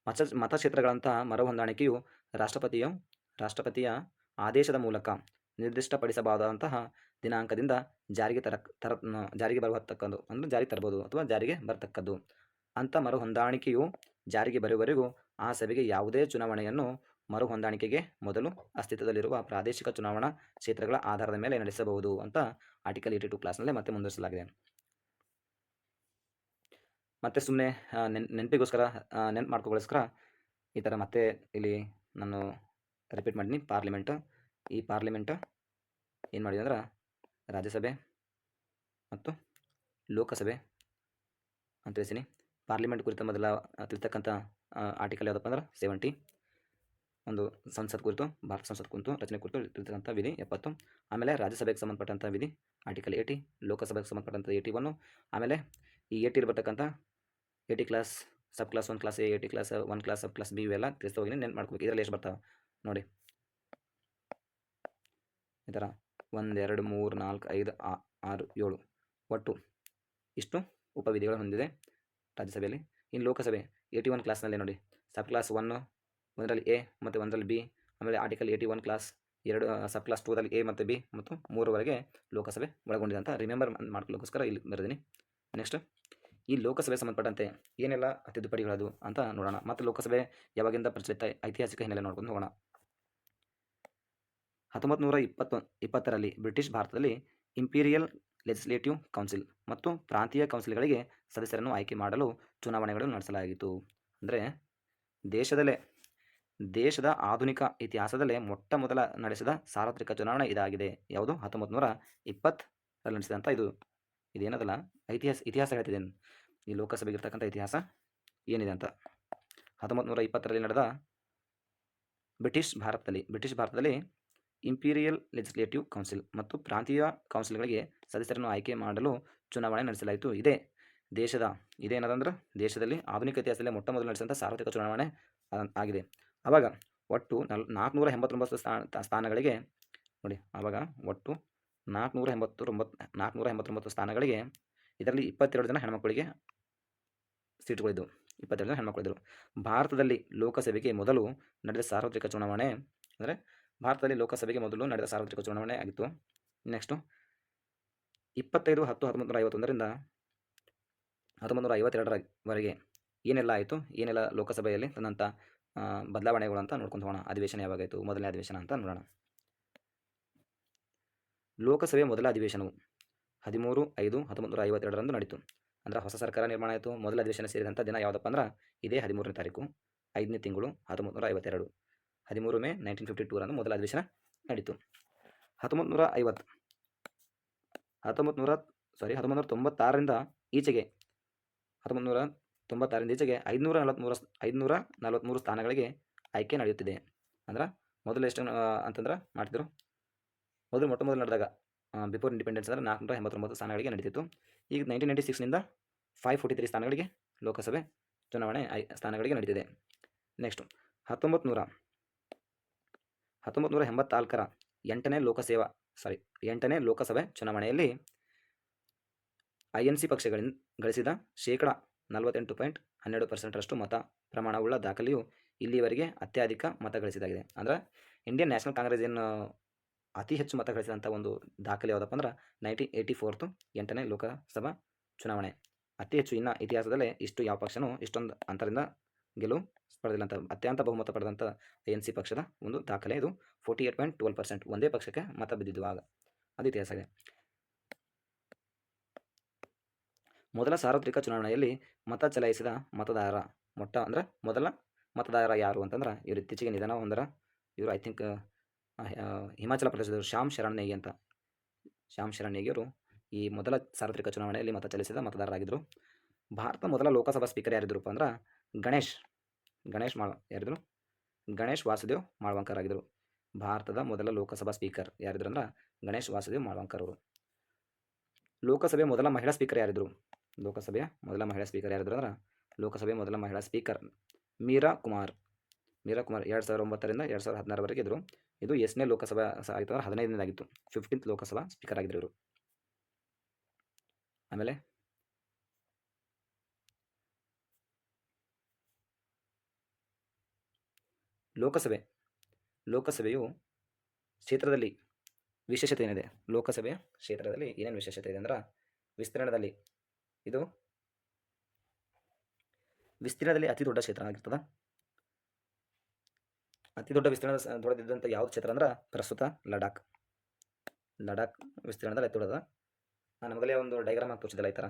[SPEAKER 1] ಮತ ಮತಕ್ಷೇತ್ರಗಳಂತಹ ಮರುಹೊಂದಾಣಿಕೆಯು ರಾಷ್ಟ್ರಪತಿಯು, ರಾಷ್ಟ್ರಪತಿಯ ಆದೇಶದ ಮೂಲಕ ನಿರ್ದಿಷ್ಟಪಡಿಸಬಹುದಾದಂತಹ ದಿನಾಂಕದಿಂದ ಜಾರಿಗೆ ತರ ತರ ಜಾರಿಗೆ ಬರತಕ್ಕದ್ದು ಅಂದರೆ ಜಾರಿಗೆ ತರಬಹುದು ಅಥವಾ ಜಾರಿಗೆ ಬರತಕ್ಕದ್ದು. ಅಂಥ ಮರುಹೊಂದಾಣಿಕೆಯು ಜಾರಿಗೆ ಬರುವವರೆಗೂ ಆ ಸಭೆಗೆ ಯಾವುದೇ ಚುನಾವಣೆಯನ್ನು ಮರುಹೊಂದಾಣಿಕೆಗೆ ಮೊದಲು ಅಸ್ತಿತ್ವದಲ್ಲಿರುವ ಪ್ರಾದೇಶಿಕ ಚುನಾವಣಾ ಕ್ಷೇತ್ರಗಳ ಆಧಾರದ ಮೇಲೆ ನಡೆಸಬಹುದು ಅಂತ ಆರ್ಟಿಕಲ್ ಏಯ್ಟಿ ಟು ಕ್ಲಾಸ್ನಲ್ಲೇ ಮತ್ತೆ ಮುಂದುವರಿಸಲಾಗಿದೆ. ಮತ್ತೆ ಸುಮ್ಮನೆ ನೆನ್, ನೆನಪಿಗೋಸ್ಕರ ನೆನ್ಪು ಮಾಡ್ಕೊಳ್ಳೋಸ್ಕರ ಈ ಥರ ಮತ್ತೆ ಇಲ್ಲಿ ನಾನು ರಿಪೀಟ್ ಮಾಡೀನಿ ಪಾರ್ಲಿಮೆಂಟ್ ಈ ಪಾರ್ಲಿಮೆಂಟ್ ಏನು ಮಾಡಿದೆ ಅಂದ್ರೆ ರಾಜ್ಯಸಭೆ ಮತ್ತು ಲೋಕಸಭೆ ಅಂತ ಹೇಳ್ತೀನಿ ಪಾರ್ಲಿಮೆಂಟ್ ಕುರಿತ ಮೊದಲ ತಿಳಿತಕ್ಕಂಥ ಆರ್ಟಿಕಲ್ ಯಾವುದಪ್ಪ ಅಂದ್ರೆ ಸೆವೆಂಟಿ ಒಂದು ಸಂಸತ್ ಕುರಿತು, ಭಾರತ ಸಂಸತ್ ಕುರಿತು, ರಚನೆ ಕುರಿತು ತಿಳಿತಕ್ಕಂಥ ವಿಧಿ ಎಪ್ಪತ್ತು. ಆಮೇಲೆ ರಾಜ್ಯಸಭೆಗೆ ಸಂಬಂಧಪಟ್ಟಂಥ ವಿಧಿ ಆರ್ಟಿಕಲ್ ಏಯ್ಟಿ ಲೋಕಸಭೆಗೆ ಸಂಬಂಧಪಟ್ಟಂಥ ಏಯ್ಟಿ ಒನ್ನು ಆಮೇಲೆ ಈ ಏಯ್ಟಿ ಬರ್ತಕ್ಕಂಥ eighty clause sub clause one clause A eighty clause one clause sub clause B ಇವೆಲ್ಲ ತಿಳಿಸ್ತಾ ಹೋಗಿ ನೆನ್ಪು ಮಾಡ್ಕೋಬೇಕು. ಇದರಲ್ಲಿ ಎಷ್ಟು ಬರ್ತಾವೆ? ನೋಡಿ. ಈ ಥರ ಒಂದು, ಎರಡು, ಮೂರು, ನಾಲ್ಕು, ಐದು ಆರು, ಏಳು ಒಟ್ಟು ಇಷ್ಟು ಉಪವಿಧಿಗಳು ಹೊಂದಿದೆ ರಾಜ್ಯಸಭೆಯಲ್ಲಿ. ಇನ್ನು ಲೋಕಸಭೆ ಏಯ್ಟಿ ಒನ್ ಕ್ಲಾಸ್ನಲ್ಲಿ ನೋಡಿ. ಸಬ್ ಕ್ಲಾಸ್ ಒನ್ನು ಒಂದರಲ್ಲಿ ಎ ಮತ್ತು ಒಂದರಲ್ಲಿ ಬಿ ಆಮೇಲೆ ಆರ್ಟಿಕಲ್ ಏಯ್ಟಿ ಒನ್ ಕ್ಲಾಸ್ ಎರಡು ಸಬ್ ಕ್ಲಾಸ್ ಟೂದಲ್ಲಿ ಎ ಮತ್ತು ಬಿ ಮತ್ತು ಮೂರವರೆಗೆ ಲೋಕಸಭೆ ಒಳಗೊಂಡಿದೆ ಅಂತ ರಿಮೆಂಬರ್ ಮಾಡ್ಕೊಳ್ಳೋಕ್ಕೋಸ್ಕರ ಇಲ್ಲಿ ಬರೆದಿನಿ. ನೆಕ್ಸ್ಟ್ ಈ ಲೋಕಸಭೆ ಸಂಬಂಧಪಟ್ಟಂತೆ ಏನೆಲ್ಲ ತಿದ್ದುಪಡಿಗಳದು ಅಂತ ನೋಡೋಣ. ಮತ್ತು ಲೋಕಸಭೆ ಯಾವಾಗಿಂದ ಪ್ರಚಲಿತ ಐತಿಹಾಸಿಕ ಹಿನ್ನೆಲೆ ನೋಡ್ಕೊಂಡು ಹೋಗೋಣ. ಹತ್ತೊಂಬತ್ತು ನೂರ ಇಪ್ಪತ್ತು ಇಪ್ಪತ್ತರಲ್ಲಿ ಬ್ರಿಟಿಷ್ ಭಾರತದಲ್ಲಿ ಇಂಪೀರಿಯಲ್ ಲೆಜಿಸ್ಲೇಟಿವ್ ಕೌನ್ಸಿಲ್ ಮತ್ತು ಪ್ರಾಂತೀಯ ಕೌನ್ಸಿಲ್ಗಳಿಗೆ ಸದಸ್ಯರನ್ನು ಆಯ್ಕೆ ಮಾಡಲು ಚುನಾವಣೆಗಳನ್ನು ನಡೆಸಲಾಯಿತು. ಅಂದರೆ ದೇಶದಲ್ಲೇ, ದೇಶದ ಆಧುನಿಕ ಇತಿಹಾಸದಲ್ಲೇ ಮೊಟ್ಟ ಮೊದಲ ನಡೆಸಿದ ಸಾರ್ವತ್ರಿಕ ಚುನಾವಣೆ ಇದಾಗಿದೆ. ಯಾವುದು? ಹತ್ತೊಂಬತ್ತು ನೂರ ಇಪ್ಪತ್ತರಲ್ಲಿ ನಡೆಸಿದಂಥ ಇದು. ಇದೇನದಲ್ಲ? ಇತಿಹಾಸ ಇತಿಹಾಸ ಹೇಳ್ತಿದೆ ಈ ಲೋಕಸಭೆಗೆ ಇರ್ತಕ್ಕಂಥ ಇತಿಹಾಸ ಏನಿದೆ ಅಂತ. ಹತ್ತೊಂಬತ್ತು ನೂರ ಇಪ್ಪತ್ತರಲ್ಲಿ ನಡೆದ ಬ್ರಿಟಿಷ್ ಭಾರತದಲ್ಲಿ ಬ್ರಿಟಿಷ್ ಭಾರತದಲ್ಲಿ ಇಂಪೀರಿಯಲ್ ಲೆಜಿಸ್ಲೇಟಿವ್ ಕೌನ್ಸಿಲ್ ಮತ್ತು ಪ್ರಾಂತೀಯ ಕೌನ್ಸಿಲ್ಗಳಿಗೆ ಸದಸ್ಯರನ್ನು ಆಯ್ಕೆ ಮಾಡಲು ಚುನಾವಣೆ ನಡೆಸಲಾಯಿತು. ಇದೇ ದೇಶದ ಇದೇನದಂದ್ರೆ ದೇಶದಲ್ಲಿ ಆಧುನಿಕ ಇತಿಹಾಸದಲ್ಲಿ ಮೊಟ್ಟ ಮೊದಲು ನಡೆಸಿದಂಥ ಸಾರ್ವತ್ರಿಕ ಚುನಾವಣೆ ಆಗಿದೆ. ಆವಾಗ ಒಟ್ಟು ನಲ್ ನಾಲ್ಕುನೂರ ಎಂಬತ್ತೊಂಬತ್ತು ಸ್ಥಾನ, ಸ್ಥಾನಗಳಿಗೆ ನೋಡಿ, ಆವಾಗ ಒಟ್ಟು ನಾಲ್ಕುನೂರ ಎಂಬತ್ತೊಂಬತ್ತು ನಾಲ್ಕುನೂರ ಎಂಬತ್ತೊಂಬತ್ತು ಸ್ಥಾನಗಳಿಗೆ ಇದರಲ್ಲಿ ಇಪ್ಪತ್ತೆರಡು ಜನ ಹೆಣ್ಮಕ್ಕಳಿಗೆ ಸೀಟ್ಗಳಿದ್ದವು. ಇಪ್ಪತ್ತೆರಡು ಜನ ಹೆಣ್ಮಕ್ಕಳಿದ್ದರು ಭಾರತದಲ್ಲಿ ಲೋಕಸಭೆಗೆ ಮೊದಲು ನಡೆದ ಸಾರ್ವತ್ರಿಕ ಚುನಾವಣೆ ಅಂದರೆ ಭಾರತದಲ್ಲಿ ಲೋಕಸಭೆಗೆ ಮೊದಲು ನಡೆದ ಸಾರ್ವತ್ರಿಕ ಚುನಾವಣೆ ಆಗಿತ್ತು. ನೆಕ್ಸ್ಟು ಇಪ್ಪತ್ತೈದು, ಹತ್ತು ಹತ್ತೊಂಬತ್ತು ನೂರ ಐವತ್ತೊಂದರಿಂದ ಹತ್ತೊಂಬತ್ತು ನೂರ ಐವತ್ತೆರಡರವರೆಗೆ ಏನೆಲ್ಲ ಆಯಿತು, ಏನೆಲ್ಲ ಲೋಕಸಭೆಯಲ್ಲಿ ತನ್ನಂಥ ಬದಲಾವಣೆಗಳು ಅಂತ ನೋಡ್ಕೊಂಡು ಹೋಗೋಣ. ಅಧಿವೇಶನ ಯಾವಾಗಾಯಿತು ಮೊದಲನೇ ಅಧಿವೇಶನ ಅಂತ ನೋಡೋಣ. ಲೋಕಸಭೆ ಮೊದಲ ಅಧಿವೇಶನವು ಹದಿಮೂರು, ಐದು ಹತ್ತೊಂಬತ್ತು ನೂರ ಐವತ್ತೆರಡರಂದು ನಡೀತು. ಅಂದರೆ ಹೊಸ ಸರ್ಕಾರ ನಿರ್ಮಾಣ ಆಯಿತು, ಮೊದಲ ಅಧಿವೇಶನ ಸೇರಿದಂಥ ದಿನ ಯಾವುದಪ್ಪ ಅಂದ್ರೆ ಇದೇ ಹದಿಮೂರನೇ ತಾರೀಕು, ಐದನೇ ತಿಂಗಳು ಹತ್ತೊಂಬತ್ತು ನೂರ ಐವತ್ತೆರಡು ಹದಿಮೂರು ಮೇ ನೈನ್ಟೀನ್ ಫಿಫ್ಟಿ ಟೂರಂದು ಮೊದಲ ಅಧಿವೇಶನ ನಡೀತು. ಹತ್ತೊಂಬತ್ತು ನೂರ ಐವತ್ತು ಹತ್ತೊಂಬತ್ತು ನೂರ ಸಾರಿ ಹತ್ತೊಂಬತ್ತು ನೂರ ತೊಂಬತ್ತಾರರಿಂದ ಈಚೆಗೆ ಹತ್ತೊಂಬತ್ತು ನೂರ ತೊಂಬತ್ತಾರರಿಂದ ಈಚೆಗೆ ಐದುನೂರ ನಲವತ್ತ್ಮೂರು ಐದುನೂರ ನಲವತ್ತ್ಮೂರು ಸ್ಥಾನಗಳಿಗೆ ಆಯ್ಕೆ ನಡೆಯುತ್ತಿದೆ. ಅಂದ್ರೆ ಮೊದಲು ಎಷ್ಟು ಅಂತಂದ್ರೆ ಮಾಡ್ತಿದ್ರು? ಮೊದಲು ಮೊಟ್ಟ ಮೊದಲು ನಡೆದಾಗ ಬಿಫೋರ್ ಇಂಡಿಪೆಂಡೆನ್ಸ್ ಅಂದರೆ ನಾಲ್ಕುನೂರ ಎಂಬತ್ತೊಂಬತ್ತು ಸ್ಥಾನಗಳಿಗೆ ನಡೀತಿತ್ತು. ಈಗ ನೈನ್ಟೀನ್ ನೈಂಟಿ ಸಿಕ್ಸ್ನಿಂದ ಫೈವ್ ಫೋರ್ಟಿ ತ್ರೀ ಸ್ಥಾನಗಳಿಗೆ ಲೋಕಸಭೆ ಚುನಾವಣೆ ಸ್ಥಾನಗಳಿಗೆ ನಡೀತಿದೆ. ನೆಕ್ಸ್ಟು ಹತ್ತೊಂಬತ್ತು ನೂರ ಹತ್ತೊಂಬತ್ತು ನೂರ ಎಂಬತ್ನಾಲ್ಕರ ಎಂಟನೇ ಲೋಕಸೇವಾ ಸಾರಿ ಎಂಟನೇ ಲೋಕಸಭೆ ಚುನಾವಣೆಯಲ್ಲಿ ಐ ಪಕ್ಷಗಳಿಂದ ಗಳಿಸಿದ ಶೇಕಡ ನಲವತ್ತೆಂಟು ಪಾಯಿಂಟ್ ಹನ್ನೆರಡು ಪರ್ಸೆಂಟರಷ್ಟು ಮತ ಪ್ರಮಾಣವುಳ್ಳ ದಾಖಲೆಯು ಇಲ್ಲಿಯವರೆಗೆ ಅತ್ಯಧಿಕ ಮತ ಗಳಿಸಿದಾಗಿದೆ. ಅಂದ್ರೆ ಇಂಡಿಯನ್ ನ್ಯಾಷನಲ್ ಕಾಂಗ್ರೆಸ್ ಏನು ಅತಿ ಹೆಚ್ಚು ಮತ ಗಳಿಸಿದಂಥ ಒಂದು ದಾಖಲೆ ಯಾವುದಪ್ಪ ಅಂದ್ರೆ ನೈನ್ಟೀನ್ ಏಯ್ಟಿ ಫೋರ್ತು ಎಂಟನೇ ಲೋಕಸಭಾ ಚುನಾವಣೆ. ಅತಿ ಹೆಚ್ಚು ಇನ್ನ ಇತಿಹಾಸದಲ್ಲೇ ಇಷ್ಟು ಯಾವ ಪಕ್ಷನೂ ಇಷ್ಟೊಂದು ಅಂತರಿಂದ ಗೆಲುವು ಪಡೆದಿಲ್ಲ ಅಂತ ಅತ್ಯಂತ ಬಹುಮತ ಪಡೆದಂಥ ಐ ಎನ್ ಸಿ ಪಕ್ಷದ ಒಂದು ದಾಖಲೆ ಇದು. Forty eight point twelve percent ಒಂದೇ ಪಕ್ಷಕ್ಕೆ ಮತ ಬಿದ್ದಿದ್ದು ಆಗ. ಅದು ಇತಿಹಾಸ ಇದೆ. ಮೊದಲ ಸಾರ್ವತ್ರಿಕ ಚುನಾವಣೆಯಲ್ಲಿ ಮತ ಚಲಾಯಿಸಿದ ಮತದಾರ ಮೊಟ್ಟ ಅಂದ್ರೆ ಮೊದಲ ಮತದಾರ ಯಾರು ಅಂತಂದ್ರೆ ಇವರು ಇತ್ತೀಚೆಗೆ ನಿಧನ ಹೊಂದರ ಇವರು ಐ ಥಿಂಕ್ ಹಿಮಾಚಲ ಪ್ರದೇಶದವರು ಶ್ಯಾಮ್ ಶರಣ್ ನೇಗಿ ಅಂತ. ಶ್ಯಾಮ್ ಶರಣ್ ನೇಗಿಯವರು ಈ ಮೊದಲ ಸಾರ್ವತ್ರಿಕ ಚುನಾವಣೆಯಲ್ಲಿ ಮತ ಚಲಿಸಿದ ಮತದಾರರಾಗಿದ್ದರು ಭಾರತ ಮೊದಲ ಲೋಕಸಭಾ ಸ್ಪೀಕರ್ ಯಾರಿದ್ರು ಅಂದ್ರೆ ಗಣೇಶ್. ಗಣೇಶ್ ಮಾಳ್ ಯಾರಿದ್ರು? ಗಣೇಶ್ ವಾಸುದೇವ್ ಮಾಳ್ವಂಕರ್ ಆಗಿದ್ದರು ಭಾರತದ ಮೊದಲ ಲೋಕಸಭಾ ಸ್ಪೀಕರ್ ಯಾರಿದ್ರು ಅಂದ್ರೆ ಗಣೇಶ್ ವಾಸುದೇವ್ ಮಾಳ್ವಂಕರ್ ಅವರು. ಲೋಕಸಭೆ ಮೊದಲ ಮಹಿಳಾ ಸ್ಪೀಕರ್ ಯಾರಿದ್ರು? ಲೋಕಸಭೆಯ ಮೊದಲ ಮಹಿಳಾ ಸ್ಪೀಕರ್ ಯಾರಿದ್ರು ಅಂದ್ರೆ ಲೋಕಸಭೆ ಮೊದಲ ಮಹಿಳಾ ಸ್ಪೀಕರ್ ಮೀರಾ ಕುಮಾರ್. ಮೀರಾ ಕುಮಾರ್ ಎರಡು ಸಾವಿರದ ಒಂಬತ್ತರಿಂದ ಎರಡು ಸಾವಿರದ ಹದಿನಾರವರೆಗೆ ಇದ್ದರು ಇದು ಎಷ್ಟನೇ ಲೋಕಸಭಾ ಆಗಿತ್ತು ಅಂದ್ರೆ ಹದಿನೈದನೇದಾಗಿತ್ತು ಫಿಫ್ಟೀನ್ತ್ ಲೋಕಸಭಾ ಸ್ಪೀಕರ್ ಆಗಿದ್ರು ಇವರು. ಆಮೇಲೆ ಲೋಕಸಭೆ. ಲೋಕಸಭೆಯು ಕ್ಷೇತ್ರದಲ್ಲಿ ವಿಶೇಷತೆ ಏನಿದೆ ಲೋಕಸಭೆ ಕ್ಷೇತ್ರದಲ್ಲಿ ಏನೇನು ವಿಶೇಷತೆ ಇದೆ ಅಂದ್ರೆ ವಿಸ್ತೀರ್ಣದಲ್ಲಿ ಇದು ವಿಸ್ತೀರ್ಣದಲ್ಲಿ ಅತಿ ದೊಡ್ಡ ಕ್ಷೇತ್ರ ಆಗಿರ್ತದೆ. ಅತಿ ದೊಡ್ಡ ವಿಸ್ತೀರ್ಣದ ಸ- ದೊಡ್ಡದಿದ್ದಂಥ ಯಾವ ಕ್ಷೇತ್ರ ಅಂದ್ರೆ ಪ್ರಸ್ತುತ ಲಡಾಖ್. ಲಡಾಖ್ ವಿಸ್ತೀರ್ಣದಲ್ಲಿ ಅತಿ ದೊಡ್ಡದ. ನಾನು ಮೊದಲೇ ಒಂದು ಡೈಗ್ರಾಮ್ ಹಾಕಿ ತೋರಿಸಿದಲ್ಲ ಈ ಥರ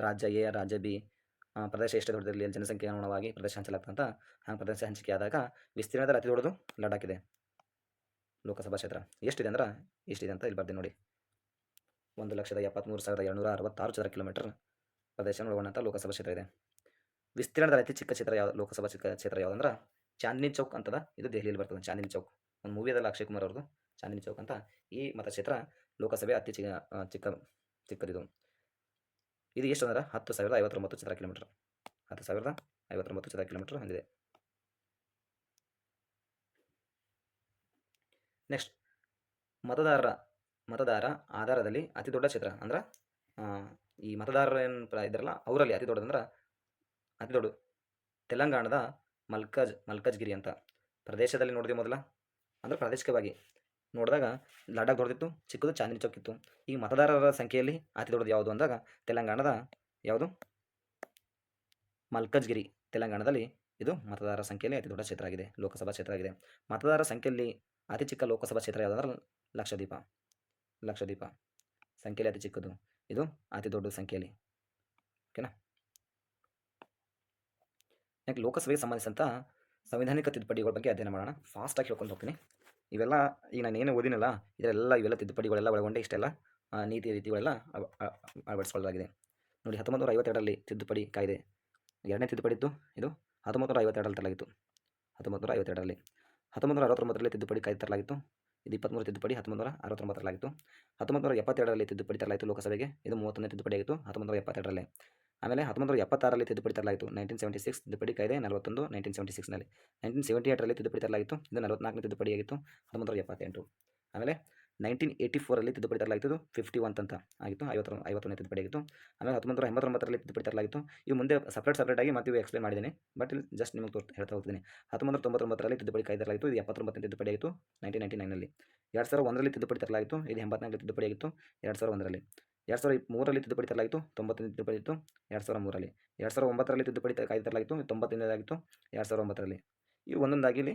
[SPEAKER 1] ರಾಜ್ಯ ಎ, ರಾಜ್ಯ ಬಿ ಪ್ರದೇಶ ಎಷ್ಟು ದೊಡ್ಡದಿರಲಿ ಅಲ್ಲಿ ಜನಸಂಖ್ಯೆ ಅನುಗುಣವಾಗಿ ಪ್ರದೇಶ ಹಂಚಲಾಗ್ತಂತ ಆ ಪ್ರದೇಶ ಹಂಚಿಕೆ ಆದಾಗ ವಿಸ್ತೀರ್ಣದಲ್ಲಿ ಅತಿ ದೊಡ್ಡದು ಇದೆ. ಲೋಕಸಭಾ ಕ್ಷೇತ್ರ ಎಷ್ಟಿದೆ ಅಂದ್ರೆ ಎಷ್ಟಿದೆ ಅಂತ ಇಲ್ಲಿ ಬರ್ತೀನಿ ನೋಡಿ. ಒಂದು ಲಕ್ಷದ ಎಪ್ಪತ್ತ್ಮೂರು ಸಾವಿರದ ಏಳ್ನೂರ ಅರವತ್ತಾರು ಚದರ ಕಿಲೋಮೀಟರ್ ಪ್ರದೇಶ ಒಳಗೊಂಡಂಥ ಲೋಕಸಭಾ ಕ್ಷೇತ್ರ ಇದೆ. ವಿಸ್ತೀರ್ಣದಲ್ಲಿ ಅತಿ ಚಿಕ್ಕ ಕ್ಷೇತ್ರ ಯಾವ ಲೋಕಸಭಾ ಚಿಕ್ಕ ಕ್ಷೇತ್ರ ಯಾವುದಂದ್ರೆ ಚಾಂದಿನಿ ಚೌಕ್ ಅಂತದ? ಇದು ದೆಹಲಿಯಲ್ಲಿ ಬರ್ತದೆ ಚಾಂದಿನಿ ಚೌಕ್. ಒಂದು ಮೂವಿ ಅದಲ್ಲ ಅಕ್ಷಯ್ ಕುಮಾರ್ ಅವ್ರದ್ದು. ಚಾಂದಿನಿ ಚೌಕ್ ಅಂತ ಈ ಮತಕ್ಷೇತ್ರ ಲೋಕಸಭೆ ಅತಿ ಚಿಕ್ಕ ಚಿಕ್ಕ, ಚಿಕ್ಕದಿದು. ಇದು ಎಷ್ಟು ಅಂದ್ರೆ ಹತ್ತು ಸಾವಿರದ ಐವತ್ತೊಂಬತ್ತು ಚದರ ಕಿಲೋಮೀಟರ್. ಹತ್ತು ಸಾವಿರದ ಐವತ್ತೊಂಬತ್ತು ಚದರ ಕಿಲೋಮೀಟರ್ ಹೊಂದಿದೆ ನೆಕ್ಸ್ಟ್ ಮತದಾರರ, ಮತದಾರ ಆಧಾರದಲ್ಲಿ ಅತಿ ದೊಡ್ಡ ಕ್ಷೇತ್ರ ಅಂದ್ರೆ ಈ ಮತದಾರರು ಏನು ಇದ್ದಾರಲ್ಲ, ಅವರಲ್ಲಿ ಅತಿ ದೊಡ್ಡದಂದ್ರೆ ಅತಿ ದೊಡ್ಡ ತೆಲಂಗಾಣದ ಮಲ್ಕಜ್, ಮಲ್ಕಜ್ಗಿರಿ ಅಂತ. ಪ್ರದೇಶದಲ್ಲಿ ನೋಡಿದೆ ಮೊದಲ? ಅಂದರೆ ಪ್ರಾದೇಶಿಕವಾಗಿ ನೋಡಿದಾಗ ಲಡಾಖ್ ದೊಡ್ಡದಿತ್ತು ಚಿಕ್ಕದು ಚಾಂದಿನಿ ಚೌಕ್ ಇತ್ತು ಈ ಮತದಾರರ ಸಂಖ್ಯೆಯಲ್ಲಿ ಅತಿ ದೊಡ್ಡದು ಯಾವುದು ಅಂದಾಗ ತೆಲಂಗಾಣದ ಯಾವುದು? ಮಲ್ಕಜ್ಗಿರಿ. ತೆಲಂಗಾಣದಲ್ಲಿ ಇದು ಮತದಾರರ ಸಂಖ್ಯೆಯಲ್ಲಿ ಅತಿ ದೊಡ್ಡ ಕ್ಷೇತ್ರ ಆಗಿದೆ ಲೋಕಸಭಾ ಕ್ಷೇತ್ರ ಆಗಿದೆ ಮತದಾರರ ಸಂಖ್ಯೆಯಲ್ಲಿ ಅತಿ ಚಿಕ್ಕ ಲೋಕಸಭಾ ಕ್ಷೇತ್ರ ಯಾವುದಂದ್ರೆ ಲಕ್ಷದ್ವೀಪ. ಲಕ್ಷದ್ವೀಪ. ಸಂಖ್ಯೆಯಲ್ಲಿ ಅತಿ ಚಿಕ್ಕದು. ಇದು ಅತಿ ದೊಡ್ಡ ಸಂಖ್ಯೆಯಲ್ಲಿ. ಓಕೆನಾ? ಯಾಕೆ ಲೋಕಸಭೆಗೆ ಸಂಬಂಧಿಸಿದಂಥ ಸಂವಿಧಾನಿಕ ತಿದ್ದುಪಡಿಗಳ ಬಗ್ಗೆ ಅಧ್ಯಯನ ಮಾಡೋಣ. ಫಾಸ್ಟಾಗಿ ಹೇಳ್ಕೊಂಡು ಹೋಗ್ತೀನಿ. ಇವೆಲ್ಲ ಈಗ ನಾನು ಏನು ಓದಿನಲ್ಲ, ಇದೆಲ್ಲ ಇವೆಲ್ಲ ತಿದ್ದುಪಡಿಗಳೆಲ್ಲ ಒಳಗೊಂಡೆ ಇಷ್ಟೆಲ್ಲ ನೀತಿ ರೀತಿಗಳೆಲ್ಲ ಅಳ- ಅಳ- ಅಳವಡಿಸ್ಕೊಳ್ಳಲಾಗಿದೆ. ನೋಡಿ ಹತ್ತೊಂಬತ್ತು ನೂರ ಐವತ್ತೆರಡರಲ್ಲಿ ತಿದ್ದುಪಡಿ ಕಾಯ್ದೆ. ಎರಡನೇ ತಿದ್ದುಪಡಿ ಇತ್ತು ಇದು. ಹತ್ತೊಂಬತ್ತು ನೂರ ಐವತ್ತೆರಡರಲ್ಲಿ ತರಲಾಗಿತ್ತು. ಹತ್ತೊಂಬತ್ತು ನೂರ ಐವತ್ತೆರಡರಲ್ಲಿ ಹತ್ತೊಂಬತ್ತು ನೂರ ಅರವತ್ತೊಂಬತ್ತರಲ್ಲಿ ತಿದ್ದುಪಡಿ ಕಾಯ್ದೆ ತರಲಾಗಿತ್ತು. ಇದು ಇಪ್ಪತ್ತ್ಮೂರು ತಿದ್ದುಪಡಿ ಹತ್ತೊಂಬತ್ತು ನೂರ ಅರವತ್ತೊಂಬತ್ತರಲ್ಲಾಗಿತ್ತು ಹತ್ತೊಂಬತ್ತು ನೂರ ಎಪ್ಪತ್ತೆರಡರಲ್ಲಿ ತಿದ್ದುಪಡಿ ತರಲಾಯಿತು ಲೋಕಸಭೆಗೆ. ಇದು ಮೂವತ್ತೊಂದನೇ ತಿದ್ದುಪಡಿ ಆಗಿತ್ತು ಹತ್ತೊಂಬತ್ತು ನೂರ ಎಪ್ಪತ್ತೆರಡರಲ್ಲಿ ಆಮೇಲೆ ಹತ್ತೊಂಬತ್ತು ಎಪ್ಪತ್ತಾರಲ್ಲಿ ತಿದ್ದುಪಡಿ ತರಲಾಯಿತು ನೈನ್ಟೀನ್ ಸೆವೆಂಟಿ ಸಿಕ್ಸ್ ತಿದ್ದುಪಡಿ ಕಾಯ್ದೆ ನಲವತ್ತೊಂದು, ನೈನ್ಟೀನ್ ಸೆವೆಂಟಿ ಸಿಕ್ಸ್ನಲ್ಲಿ. ನೈನ್ಟೀನ್ ಸೆವೆಂಟಿ ಏಟರಲ್ಲಿ ತಿದ್ದುಪಡಿ ತರಲಾಯಿತು ಇದು ನಲವತ್ನಾಲ್ಕನೇ ತಿದ್ದುಪಡಿ ಆಗಿತ್ತು ಹತ್ತೊಂಬತ್ತು ಎಪ್ಪತ್ತೆಂಟು. ಆಮೇಲೆ ನೈನ್ಟೀನ್ ಏಯ್ಟಿ ಫೋರಲ್ಲಿ ತಿದ್ದುಪಡಿ ತರಲಾಗಿತ್ತು. ಫಿಫ್ಟಿ ಒನ್ ಅಂತ ಆಗಿತ್ತು. ಐವತ್ತರ, ಐವತ್ತೊಂದನೇ ತಿದ್ದುಪಡಿ ಆಗಿತ್ತು ಆಮೇಲೆ ಹತ್ತೊಂಬತ್ತು ಎಂಬತ್ತೊಂಬತ್ತರಲ್ಲಿ ತಿದ್ದುಪಡಿ ತರಲಾಗಿತ್ತು. ಇವು ಮುಂದೆ ಸಪ್ರೇಟ್ ಸಪ್ರೇಟಾಗಿ ಮತ್ತೆ ಇವು ಎಕ್ಸ್ಪ್ಲೇನ್ ಮಾಡಿದ್ದೀನಿ. ಬಟ್ ಇಲ್ಲಿ ಜಸ್ಟ್ ನಿಮಗೆ ತೋರ್ ಹೇಳ್ತಾ ಹೋಗ್ತೀನಿ. ಹತ್ತೊಂಬತ್ತು ತೊಂಬತ್ತೊಂಬತ್ತರಲ್ಲಿ ತಿದ್ದುಪಡಿ ಕಾಯ್ದೆ ತರಲಾಗಿತ್ತು. ಇದು ಎಪ್ಪತ್ತೊಂಬತ್ತನೇ ತಿದ್ದುಪಡಿ ಆಗಿತ್ತು ನೈನ್ಟೀನ್ ನೈಂಟಿ ನೈನಲ್ಲಿ ಎರಡು ಸಾವಿರ ಒಂದರಲ್ಲಿ ತಿದ್ದುಪಡಿ ತರಲಾಗಿತ್ತು. ಇದು ಎಂಬತ್ನಾಲ್ಕು ತಿದ್ದುಪಡಿ ಆಗಿತ್ತು ಎರಡು ಸಾವಿರ ಒಂದರಲ್ಲಿ. ಎರಡು ಸಾವಿರ ಮೂರರಲ್ಲಿ ತಿದ್ದುಪಡಿ ತರಲಾಗಿತ್ತು, ತೊಂಬತ್ತನೇ ತಿದ್ದುಪಡಿ ಇತ್ತು, ಎರಡು ಸಾವಿರ ಮೂರರಲ್ಲಿ. ಎರಡು ಸಾವಿರ ಒಂಬತ್ತರಲ್ಲಿ ತಿದ್ದುಪಡಿ ಕಾಯ್ದೆ ತರಲಾಗಿತ್ತು ತೊಂಬತ್ತನೇದಾಗಿತ್ತು ಎರಡು ಸಾವಿರ ಒಂಬತ್ತರಲ್ಲಿ. ಇವು ಒಂದೊಂದಾಗಿ ಇಲ್ಲಿ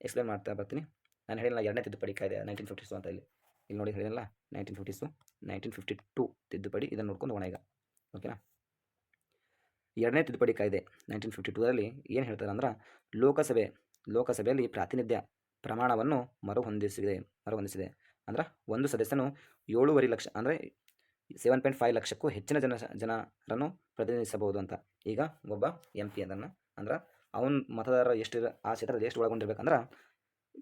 [SPEAKER 1] ಎಕ್ಸ್ಪ್ಲೇನ್ ಮಾಡ್ತಾ ಬರ್ತೀನಿ. ನಾನು ಹೇಳಿಲ್ಲ ಎರಡನೇ ತಿದ್ದುಪಡಿ ಕಾಯ್ದೆ ನೈನ್ಟೀನ್ ಫಿಫ್ಟೀಸು ಅಂತ ಇಲ್ಲಿ. ಇಲ್ಲಿ ನೋಡಿ ಹೇಳಿಲ್ಲ nineteen fifties nineteen fifty two ತಿದ್ದುಪಡಿ, ಇದನ್ನು ನೋಡ್ಕೊಂಡು ಹೋಗೋಣ ಈಗ. ಓಕೆನಾ ಎರಡನೇ ತಿದ್ದುಪಡಿ ಕಾಯ್ದೆ ನೈನ್ಟೀನ್ ಫಿಫ್ಟಿ ಟೂರಲ್ಲಿ ಏನು ಹೇಳ್ತಾರೆ ಅಂದ್ರೆ, ಲೋಕಸಭೆ, ಲೋಕಸಭೆಯಲ್ಲಿ ಪ್ರಾತಿನಿಧ್ಯ ಪ್ರಮಾಣವನ್ನು ಮರುಹೊಂದಿಸಿದೆ ಮರುಹೊಂದಿಸಿದೆ. ಅಂದ್ರೆ ಒಂದು ಸದಸ್ಯನು ಏಳೂವರೆ ಲಕ್ಷ, ಅಂದರೆ ಸೆವೆನ್ ಪಾಯಿಂಟ್ ಫೈವ್ ಲಕ್ಷಕ್ಕೂ ಹೆಚ್ಚಿನ ಜನ ಜನರನ್ನು ಪ್ರತಿನಿಧಿಸಬಹುದು ಅಂತ. ಈಗ ಒಬ್ಬ ಎಂ ಪಿ ಅದನ್ನು, ಅಂದ್ರೆ ಅವನ ಮತದಾರ ಎಷ್ಟು ಆ ಕ್ಷೇತ್ರದಲ್ಲಿ ಎಷ್ಟು ಒಳಗೊಂಡಿರ್ಬೇಕಂದ್ರೆ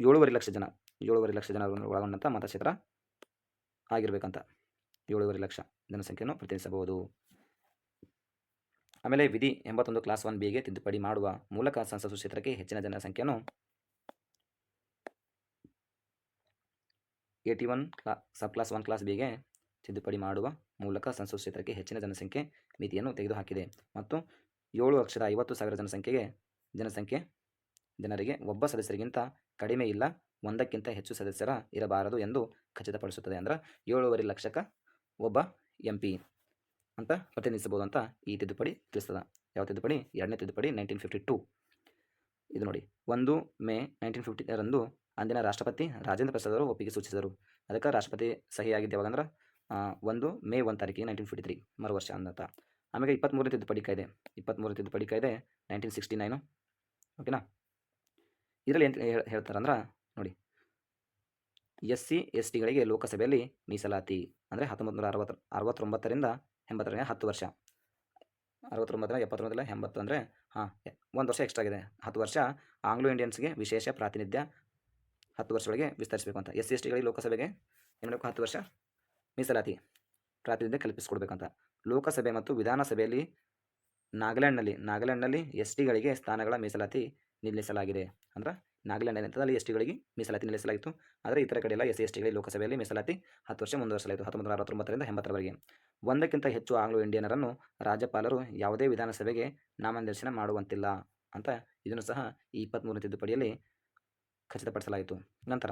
[SPEAKER 1] ಏಳುವರೆ ಲಕ್ಷ ಜನ, ಏಳುವರೆ ಲಕ್ಷ ಜನ ಒಳಗೊಂಡಂಥ ಮತಕ್ಷೇತ್ರ ಆಗಿರ್ಬೇಕಂತ. ಏಳುವರೆ ಲಕ್ಷ ಜನಸಂಖ್ಯೆಯನ್ನು ಪ್ರತಿನಿಧಿಸಬಹುದು. ಆಮೇಲೆ ವಿಧಿ ಎಂಬತ್ತೊಂದು ಕ್ಲಾಸ್ ಒನ್ ಬಿಗೆ ತಿದ್ದುಪಡಿ ಮಾಡುವ ಮೂಲಕ ಸಂಸತ್ತು ಕ್ಷೇತ್ರಕ್ಕೆ ಹೆಚ್ಚಿನ ಜನಸಂಖ್ಯೆಯನ್ನು eighty one clause sub clause one clause ಬಿಗೆ ತಿದ್ದುಪಡಿ ಮಾಡುವ ಮೂಲಕ ಸಂಸತ್ ಕ್ಷೇತ್ರಕ್ಕೆ ಹೆಚ್ಚಿನ ಜನಸಂಖ್ಯೆ ಮಿತಿಯನ್ನು ತೆಗೆದುಹಾಕಿದೆ. ಮತ್ತು ಏಳು ಲಕ್ಷದ ಐವತ್ತು ಸಾವಿರ ಜನಸಂಖ್ಯೆಗೆ ಜನಸಂಖ್ಯೆ ಜನರಿಗೆ ಒಬ್ಬ ಸದಸ್ಯರಿಗಿಂತ ಕಡಿಮೆ ಇಲ್ಲ, ಒಂದಕ್ಕಿಂತ ಹೆಚ್ಚು ಸದಸ್ಯರ ಇರಬಾರದು ಎಂದು ಖಚಿತಪಡಿಸುತ್ತದೆ. ಅಂದ್ರೆ ಏಳುವರೆ ಲಕ್ಷಕ ಒಬ್ಬ ಎಂ ಪಿ ಅಂತ ಪ್ರತಿನಿಧಿಸಬಹುದು ಅಂತ ಈ ತಿದ್ದುಪಡಿ ತಿಳಿಸ್ತದ. ಯಾವ ತಿದ್ದುಪಡಿ? ಎರಡನೇ ತಿದ್ದುಪಡಿ ನೈನ್ಟೀನ್ ಫಿಫ್ಟಿ ಟೂ. ಇದು ನೋಡಿ, ಒಂದು ಮೇ ನೈನ್ಟೀನ್ ಫಿಫ್ಟಿ ರಂದು ಅಂದಿನ ರಾಷ್ಟ್ರಪತಿ ರಾಜೇಂದ್ರ ಪ್ರಸಾದ್ ಅವರು ಒಪ್ಪಿಗೆ ಸೂಚಿಸಿದರು. ಅದಕ್ಕೆ ರಾಷ್ಟ್ರಪತಿ ಸಹಿ ಆಗಿದ್ದು ಯಾವಾಗಂದ್ರೆ ಒಂದು ಮೇ ಒಂದು ತಾರೀಕಿಗೆ ನೈನ್ಟೀನ್ ಫಿಫ್ಟಿ ತ್ರೀ ಮರು ವರ್ಷ ಅಂತ ಆಮೇಲೆ ಇಪ್ಪತ್ತ್ಮೂರನೇ ತಿದ್ದುಪಡಿ ಕಾಯ್ದೆ ಇಪ್ಪತ್ತ್ಮೂರನೇ ತಿದ್ದುಪಡಿ ಕಾಯ್ದೆ ನೈನ್ಟೀನ್ ಸಿಕ್ಸ್ಟಿ ನೈನು ಓಕೆನಾ ಇದರಲ್ಲಿ ಏನು ಹೇಳ್ತಾರಂದ್ರೆ ನೋಡಿ. ಎಸ್ ಸಿ, ಎಸ್ ಟಿಗಳಿಗೆ ಲೋಕಸಭೆಯಲ್ಲಿ ಮೀಸಲಾತಿ, ಅಂದರೆ ಹತ್ತೊಂಬತ್ತು ನೂರ ಅರವತ್ತು, ಅರವತ್ತೊಂಬತ್ತರಿಂದ ಎಂಬತ್ತರನೇ ಹತ್ತು ವರ್ಷ. ಅರವತ್ತೊಂಬತ್ತರ ಎಪ್ಪತ್ತೊಂಬತ್ತರ ಎಂಬತ್ತು ಅಂದರೆ, ಹಾಂ, ಒಂದು ವರ್ಷ ಎಕ್ಸ್ಟ್ರಾ ಆಗಿದೆ. ಹತ್ತು ವರ್ಷ ಆಂಗ್ಲೋ ಇಂಡಿಯನ್ಸ್ಗೆ ವಿಶೇಷ ಪ್ರಾತಿನಿಧ್ಯ ಹತ್ತು ವರ್ಷಗಳಿಗೆ ವಿಸ್ತರಿಸಬೇಕು ಅಂತ. ಎಸ್ ಸಿ, ಎಸ್ ಟಿಗಳಿಗೆ ಲೋಕಸಭೆಗೆ ಏನು ಮಾಡಬೇಕು? ಹತ್ತು ವರ್ಷ ಮೀಸಲಾತಿ ಪ್ರಾತಿನಿಧ್ಯ ಕಲ್ಪಿಸಿಕೊಡ್ಬೇಕಂತ. ಲೋಕಸಭೆ ಮತ್ತು ವಿಧಾನಸಭೆಯಲ್ಲಿ ನಾಗಾಲ್ಯಾಂಡ್ನಲ್ಲಿ ನಾಗಾಲ್ಯಾಂಡ್ನಲ್ಲಿ ಎಸ್ ಟಿಗಳಿಗೆ ಸ್ಥಾನಗಳ ಮೀಸಲಾತಿ ನಿಲ್ಲಿಸಲಾಗಿದೆ. ಅಂದ್ರೆ ನಾಗಾಲ್ಯಾಂಡ್ ಅಲ್ಲಿ ಎಸ್ ಟಿಗಳಿಗೆ ಮೀಸಲಾತಿ ನಿಲ್ಲಿಸಲಾಗಿತ್ತು? ಆದರೆ ಇತರ ಕಡೆ ಎಲ್ಲ ಎಸ್ ಎಸ್ ಟಿಗಳಿಗೆ ಲೋಕಸಭೆಯಲ್ಲಿ ಮೀಸಲಾತಿ ಹತ್ತು ವರ್ಷ ಮುಂದುವರಿಸಲಾಯಿತು ಹತ್ತೊಂಬತ್ತು ನೂರ ಅರವತ್ತೊಂಬತ್ತರಿಂದ ಎಂಬತ್ತರವರೆಗೆ. ಒಂದಕ್ಕಿಂತ ಹೆಚ್ಚು ಆಂಗ್ಲೋ ಇಂಡಿಯನರನ್ನು ರಾಜ್ಯಪಾಲರು ಯಾವುದೇ ವಿಧಾನಸಭೆಗೆ ನಾಮನಿರ್ದೇಶನ ಮಾಡುವಂತಿಲ್ಲ ಅಂತ ಇದನ್ನು ಸಹ ಈ ಇಪ್ಪತ್ತ್ಮೂರನೇ ತಿದ್ದುಪಡಿಯಲ್ಲಿ ಖಚಿತಪಡಿಸಲಾಯಿತು. ನಂತರ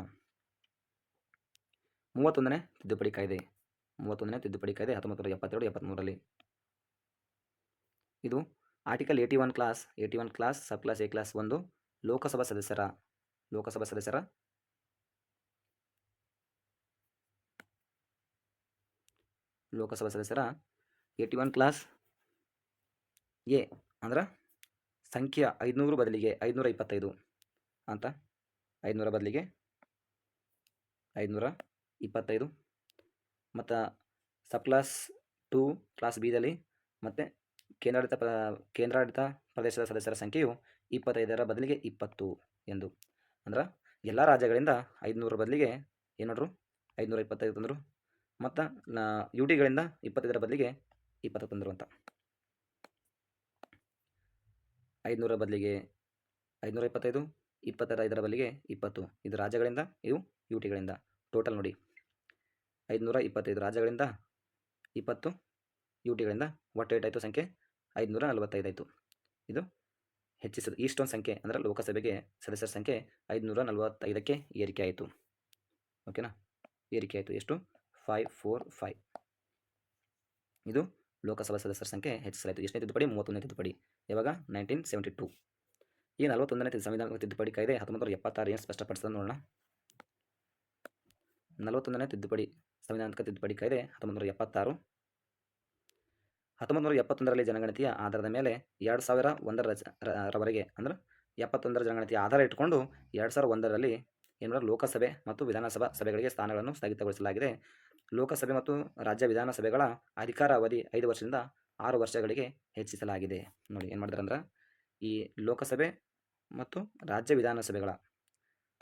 [SPEAKER 1] ಮೂವತ್ತೊಂದನೇ ತಿದ್ದುಪಡಿ ಕಾಯ್ದೆ. ಮೂವತ್ತೊಂದನೇ ತಿದ್ದುಪಡಿ ಕಾಯ್ದೆ ಹತ್ತೊಂಬತ್ತು ನೂರ ಎಪ್ಪತ್ತೆರಡು ಎಪ್ಪತ್ತ್ಮೂರರಲ್ಲಿ ಇದು article eighty one clause eighty one clause sub clause A clause ಒಂದು, ಲೋಕಸಭಾ ಸದಸ್ಯರ ಲೋಕಸಭಾ ಸದಸ್ಯರ ಲೋಕಸಭಾ ಸದಸ್ಯರ ಏಯ್ಟಿ ಒನ್ ಕ್ಲಾಸ್ ಎ ಅಂದ್ರೆ ಸಂಖ್ಯೆ ಐದುನೂರು ಬದಲಿಗೆ ಐದುನೂರ ಇಪ್ಪತ್ತೈದು ಅಂತ. ಐದುನೂರ ಬದಲಿಗೆ ಐದುನೂರ ಇಪ್ಪತ್ತೈದು, ಮತ್ತು ಸಬ್ ಕ್ಲಾಸ್ ಟು ಕ್ಲಾಸ್ ಬಿದಲ್ಲಿ ಮತ್ತು ಕೇಂದ್ರಾಡಳಿತ ಪ್ರ, ಕೇಂದ್ರಾಡಳಿತ ಪ್ರದೇಶದ ಸದಸ್ಯರ ಸಂಖ್ಯೆಯು ಇಪ್ಪತ್ತೈದರ ಬದಲಿಗೆ ಇಪ್ಪತ್ತು ಎಂದು. ಅಂದ್ರೆ ಎಲ್ಲ ರಾಜ್ಯಗಳಿಂದ ಐದುನೂರ ಬದಲಿಗೆ ಏನು ನೋಡ್ರು ಐದುನೂರ ಇಪ್ಪತ್ತೈದು ತಂದರು, ಮತ್ತು ಯು ಟಿಗಳಿಂದ ಇಪ್ಪತ್ತೈದರ ಬದಲಿಗೆ ಇಪ್ಪತ್ತು ತಂದರು ಅಂತ. ಐದುನೂರ ಬದಲಿಗೆ ಐದುನೂರ ಇಪ್ಪತ್ತೈದು ಇಪ್ಪತ್ತರ ಐದರ ಬದಲಿಗೆ ಇಪ್ಪತ್ತು. ಇದು ರಾಜ್ಯಗಳಿಂದ, ಇವು ಯು ಟಿಗಳಿಂದ ಟೋಟಲ್ ನೋಡಿ. ಐದುನೂರ ಇಪ್ಪತ್ತೈದು ರಾಜ್ಯಗಳಿಂದ ಇಪ್ಪತ್ತು ಯು ಟಿಗಳಿಂದ ಒಟ್ಟು ಏಟಾಯಿತು ಸಂಖ್ಯೆ ಐದುನೂರ ನಲವತ್ತೈದು ಆಯಿತು ಇದು ಹೆಚ್ಚಿಸಿದ ಇಷ್ಟೊಂದು ಸಂಖ್ಯೆ ಅಂದರೆ ಲೋಕಸಭೆಗೆ ಸದಸ್ಯರ ಸಂಖ್ಯೆ ಐದುನೂರ ನಲವತ್ತೈದಕ್ಕೆ ಏರಿಕೆ ಆಯಿತು ಓಕೆನಾ ಏರಿಕೆ ಆಯಿತು ಎಷ್ಟು? ಫೈವ್ ಫೋರ್ ಫೈವ್ ಇದು ಲೋಕಸಭಾ ಸದಸ್ಯರ ಸಂಖ್ಯೆ ಹೆಚ್ಚಿಸಲಾಯಿತು. ಎಷ್ಟನೇ ತಿದ್ದುಪಡಿ? ಮೂವತ್ತೊಂದನೇ ತಿದ್ದುಪಡಿ. ಇವಾಗ ನೈನ್ಟೀನ್ ಸೆವೆಂಟಿ ಟು. ಈ ನಲವತ್ತೊಂದನೇ ಸಂವಿಧಾನ ತಿದ್ದುಪಡಿ ಕಾಯ್ದೆ ಹತ್ತೊಂಬತ್ತು ಎಪ್ಪತ್ತಾರು ಏನು ಸ್ಪಷ್ಟಪಡಿಸ್ತದೆ ನೋಡೋಣ. ನಲವತ್ತೊಂದನೇ ತಿದ್ದುಪಡಿ. ಸಂವಿಧಾನಿಕ ತಿದ್ದುಪಡಿ ಕಾಯ್ದೆ ಹತ್ತೊಂಬತ್ತು ನೂರ ಎಪ್ಪತ್ತಾರು ಹತ್ತೊಂಬತ್ತು ನೂರ ಎಪ್ಪತ್ತೊಂದರಲ್ಲಿ ಜನಗಣತಿಯ ಆಧಾರದ ಮೇಲೆ ಎರಡು ಸಾವಿರ ಒಂದರ ರವರೆಗೆ ಅಂದ್ರೆ ಎಪ್ಪತ್ತೊಂದರ ಜನಗಣತಿಯ ಆಧಾರ ಇಟ್ಟುಕೊಂಡು ಎರಡು ಸಾವಿರ ಒಂದರಲ್ಲಿ ಏನು ಲೋಕಸಭೆ ಮತ್ತು ವಿಧಾನಸಭಾ ಸಭೆಗಳಿಗೆ ಸ್ಥಾನಗಳನ್ನು ಸ್ಥಗಿತಗೊಳಿಸಲಾಗಿದೆ. ಲೋಕಸಭೆ ಮತ್ತು ರಾಜ್ಯ ವಿಧಾನಸಭೆಗಳ ಅಧಿಕಾರ ಅವಧಿ ಐದು ವರ್ಷದಿಂದ ಆರು ವರ್ಷಗಳಿಗೆ ಹೆಚ್ಚಿಸಲಾಗಿದೆ. ನೋಡಿ ಏನು ಮಾಡಿದ್ರಂದ್ರೆ ಈ ಲೋಕಸಭೆ ಮತ್ತು ರಾಜ್ಯ ವಿಧಾನಸಭೆಗಳ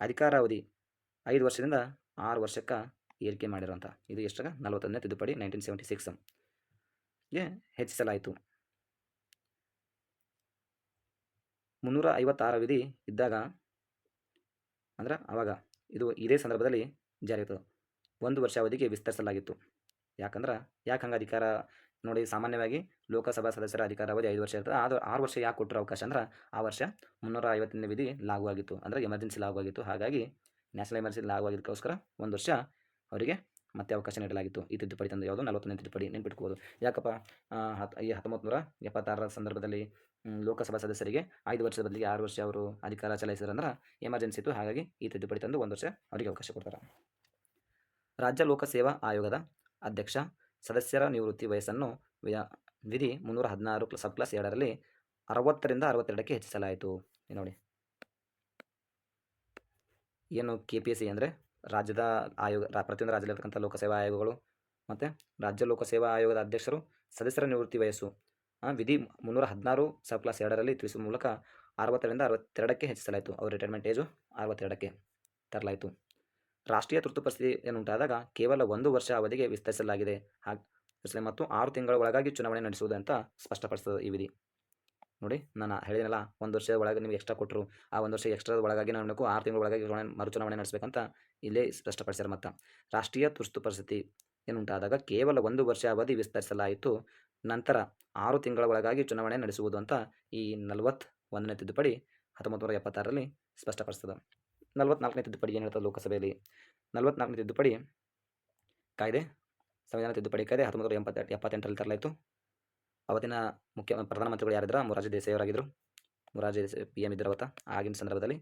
[SPEAKER 1] ಅಧಿಕಾರಾವಧಿ ಐದು ವರ್ಷದಿಂದ ಆರು ವರ್ಷಕ್ಕೆ ಏರಿಕೆ ಮಾಡಿರೋಂಥ ಇದು ಎಷ್ಟಾಗ ನಲವತ್ತೊಂದನೇ ತಿದ್ದುಪಡಿ ನೈನ್ಟೀನ್ ಸೆವೆಂಟಿ ಸಿಕ್ಸ್ಗೆ ಹೆಚ್ಚಿಸಲಾಯಿತು. ಮುನ್ನೂರ ಐವತ್ತಾರ ವಿಧಿ ಇದ್ದಾಗ ಅಂದ್ರೆ ಆವಾಗ ಇದು ಇದೇ ಸಂದರ್ಭದಲ್ಲಿ ಜಾರಿಯಿತು ಒಂದು ವರ್ಷ ಅವಧಿಗೆ ವಿಸ್ತರಿಸಲಾಗಿತ್ತು. ಯಾಕಂದ್ರೆ ಯಾಕೆ ಹಂಗೆ ಅಧಿಕಾರ ನೋಡಿ ಸಾಮಾನ್ಯವಾಗಿ ಲೋಕಸಭಾ ಸದಸ್ಯರ ಅಧಿಕಾರ ಅವಧಿ ಐದು ವರ್ಷ ಇರ್ತದೆ. ಅದು ಆರು ವರ್ಷ ಯಾಕೆ ಕೊಟ್ಟರು ಅವಕಾಶ ಅಂದ್ರೆ ಆ ವರ್ಷ ಮುನ್ನೂರ ಐವತ್ತನೇ ವಿಧಿ ಲಾಗು ಆಗಿತ್ತು ಅಂದರೆ ಎಮರ್ಜೆನ್ಸಿ ಲಾಗು ಆಗಿತ್ತು ಹಾಗಾಗಿ ನ್ಯಾಷನಲ್ ಎಮರ್ಜೆನ್ಸಿ ಲಾಗು ಆಗಿದ್ದಕ್ಕೋಸ್ಕರ ಒಂದು ವರ್ಷ ಅವರಿಗೆ ಮತ್ತೆ ಅವಕಾಶ ನೀಡಲಾಗಿತ್ತು. ಈ ತಿದ್ದುಪಡಿ ತಂದು ಯಾವುದು? ನಲವತ್ತೊಂದನೇ ತಿದ್ದುಪಡಿ ನೆನ್ಪಿಟ್ಕೋಬೋದು. ಯಾಕಪ್ಪ? ಈ ಹತ್ತೊಂಬತ್ತು ನೂರ ಎಪ್ಪತ್ತಾರರ ಸಂದರ್ಭದಲ್ಲಿ ಲೋಕಸಭಾ ಸದಸ್ಯರಿಗೆ ಐದು ವರ್ಷದ ಬದಲಿಗೆ ಆರು ವರ್ಷ ಅವರು ಅಧಿಕಾರ ಚಲಾಯಿಸಿದ್ರು ಅಂದ್ರೆ ಎಮರ್ಜೆನ್ಸಿ ಇತ್ತು. ಹಾಗಾಗಿ ಈ ತಿದ್ದುಪಡಿ ತಂದು ಒಂದು ವರ್ಷ ಅವರಿಗೆ ಅವಕಾಶ ಕೊಡ್ತಾರೆ. ರಾಜ್ಯ ಲೋಕಸೇವಾ ಆಯೋಗದ ಅಧ್ಯಕ್ಷ, ಸದಸ್ಯರ ನಿವೃತ್ತಿ ವಯಸ್ಸನ್ನು ವಿಧಿ ಮುನ್ನೂರ ಹದಿನಾರು ಸಬ್ ಕ್ಲಾಸ್ ಎರಡರಲ್ಲಿ ಅರವತ್ತರಿಂದ ಅರವತ್ತೆರಡಕ್ಕೆ ಹೆಚ್ಚಿಸಲಾಯಿತು. ನೋಡಿ. ಏನು ಕೆ ಪಿ ಎಸ್ ಸಿ ಅಂದರೆ ರಾಜ್ಯದ ಆಯೋಗ ಪ್ರತಿಯೊಂದು ರಾಜ್ಯದಲ್ಲಿರ್ತಕ್ಕಂಥ ಲೋಕಸೇವಾ ಆಯೋಗಗಳು ಮತ್ತು ರಾಜ್ಯ ಲೋಕಸೇವಾ ಆಯೋಗದ ಅಧ್ಯಕ್ಷರು ಸದಸ್ಯರ ನಿವೃತ್ತಿ ವಯಸ್ಸು ವಿಧಿ ಮುನ್ನೂರ ಹದಿನಾರು ಸಬ್ ಕ್ಲಾಸ್ ಎರಡರಲ್ಲಿ ತಿಳಿಸುವ ಮೂಲಕ ಅರವತ್ತರಿಂದ ಅರವತ್ತೆರಡಕ್ಕೆ ಹೆಚ್ಚಿಸಲಾಯಿತು. ಅವರ ರಿಟೈರ್ಮೆಂಟ್ ಏಜು ಅರವತ್ತೆರಡಕ್ಕೆ ತರಲಾಯಿತು. ರಾಷ್ಟ್ರೀಯ ತುರ್ತು ಪರಿಸ್ಥಿತಿ ಏನುಂಟಾದಾಗ ಕೇವಲ ಒಂದು ವರ್ಷ ಅವಧಿಗೆ ವಿಸ್ತರಿಸಲಾಗಿದೆ. ಹಾಗೆ, ಮತ್ತು ಆರು ತಿಂಗಳ ಒಳಗಾಗಿ ಚುನಾವಣೆ ನಡೆಸುವುದು ಅಂತ ಸ್ಪಷ್ಟಪಡಿಸ್ತದೆ ಈ ವಿಧಿ. ನೋಡಿ ನಾನು ಹೇಳಿದನಲ್ಲ, ಒಂದು ವರ್ಷದ ಒಳಗೆ ನಿಮಗೆ ಎಕ್ಸ್ಟ್ರಾ ಕೊಟ್ಟರು ಆ ಒಂದು ವರ್ಷ ಎಕ್ಸ್ಟ್ರಾ ಒಳಗಾಗಿ ನಾವು ಆರು ತಿಂಗಳ ಒಳಗಾಗಿ ಚುನಾವಣೆ ಮರುಚುನಾವಣೆ ನಡೆಸಬೇಕಂತ ಇಲ್ಲೇ ಸ್ಪಷ್ಟಪಡಿಸ್ಯಾರ ಮತ್ತು. ರಾಷ್ಟ್ರೀಯ ತುರ್ತು ಪರಿಸ್ಥಿತಿ ಏನುಂಟಾದಾಗ ಕೇವಲ ಒಂದು ವರ್ಷ ಅವಧಿ ವಿಸ್ತರಿಸಲಾಯಿತು, ನಂತರ ಆರು ತಿಂಗಳ ಒಳಗಾಗಿ ಚುನಾವಣೆ ನಡೆಸುವುದು ಅಂತ ಈ ನಲವತ್ತು ಒಂದನೇ ತಿದ್ದುಪಡಿ ಹತ್ತೊಂಬತ್ತು ನೂರ ಎಪ್ಪತ್ತಾರರಲ್ಲಿ ಸ್ಪಷ್ಟಪಡಿಸ್ತದೆ. ನಲವತ್ನಾಲ್ಕನೇ ತಿದ್ದುಪಡಿ ಏನು ಹೇಳ್ತದೆ ಲೋಕಸಭೆಯಲ್ಲಿ? ನಲವತ್ನಾಲ್ಕನೇ ತಿದ್ದುಪಡಿ ಕಾಯ್ದೆ, ಸಂವಿಧಾನ ತಿದ್ದುಪಡಿ ಕಾಯ್ದೆ ಹತ್ತೊಂಬತ್ತು ನೂರ ಎಂಬತ್ತೆಂಟು, ಎಪ್ಪತ್ತೆಂಟರಲ್ಲಿ ತರಲಾಯಿತು. ಅವತ್ತಿನ ಮುಖ್ಯ ಪ್ರಧಾನಮಂತ್ರಿಗಳು ಯಾರಿದ್ರು? ಮೊರಾರ್ಜಿ ದೇಸಾಯಿ ಅವರಾಗಿದ್ದರು ದೇಸಾಯಿ ಪಿ ಎಂ ಇದ್ದರು ಆಗಿನ ಸಂದರ್ಭದಲ್ಲಿ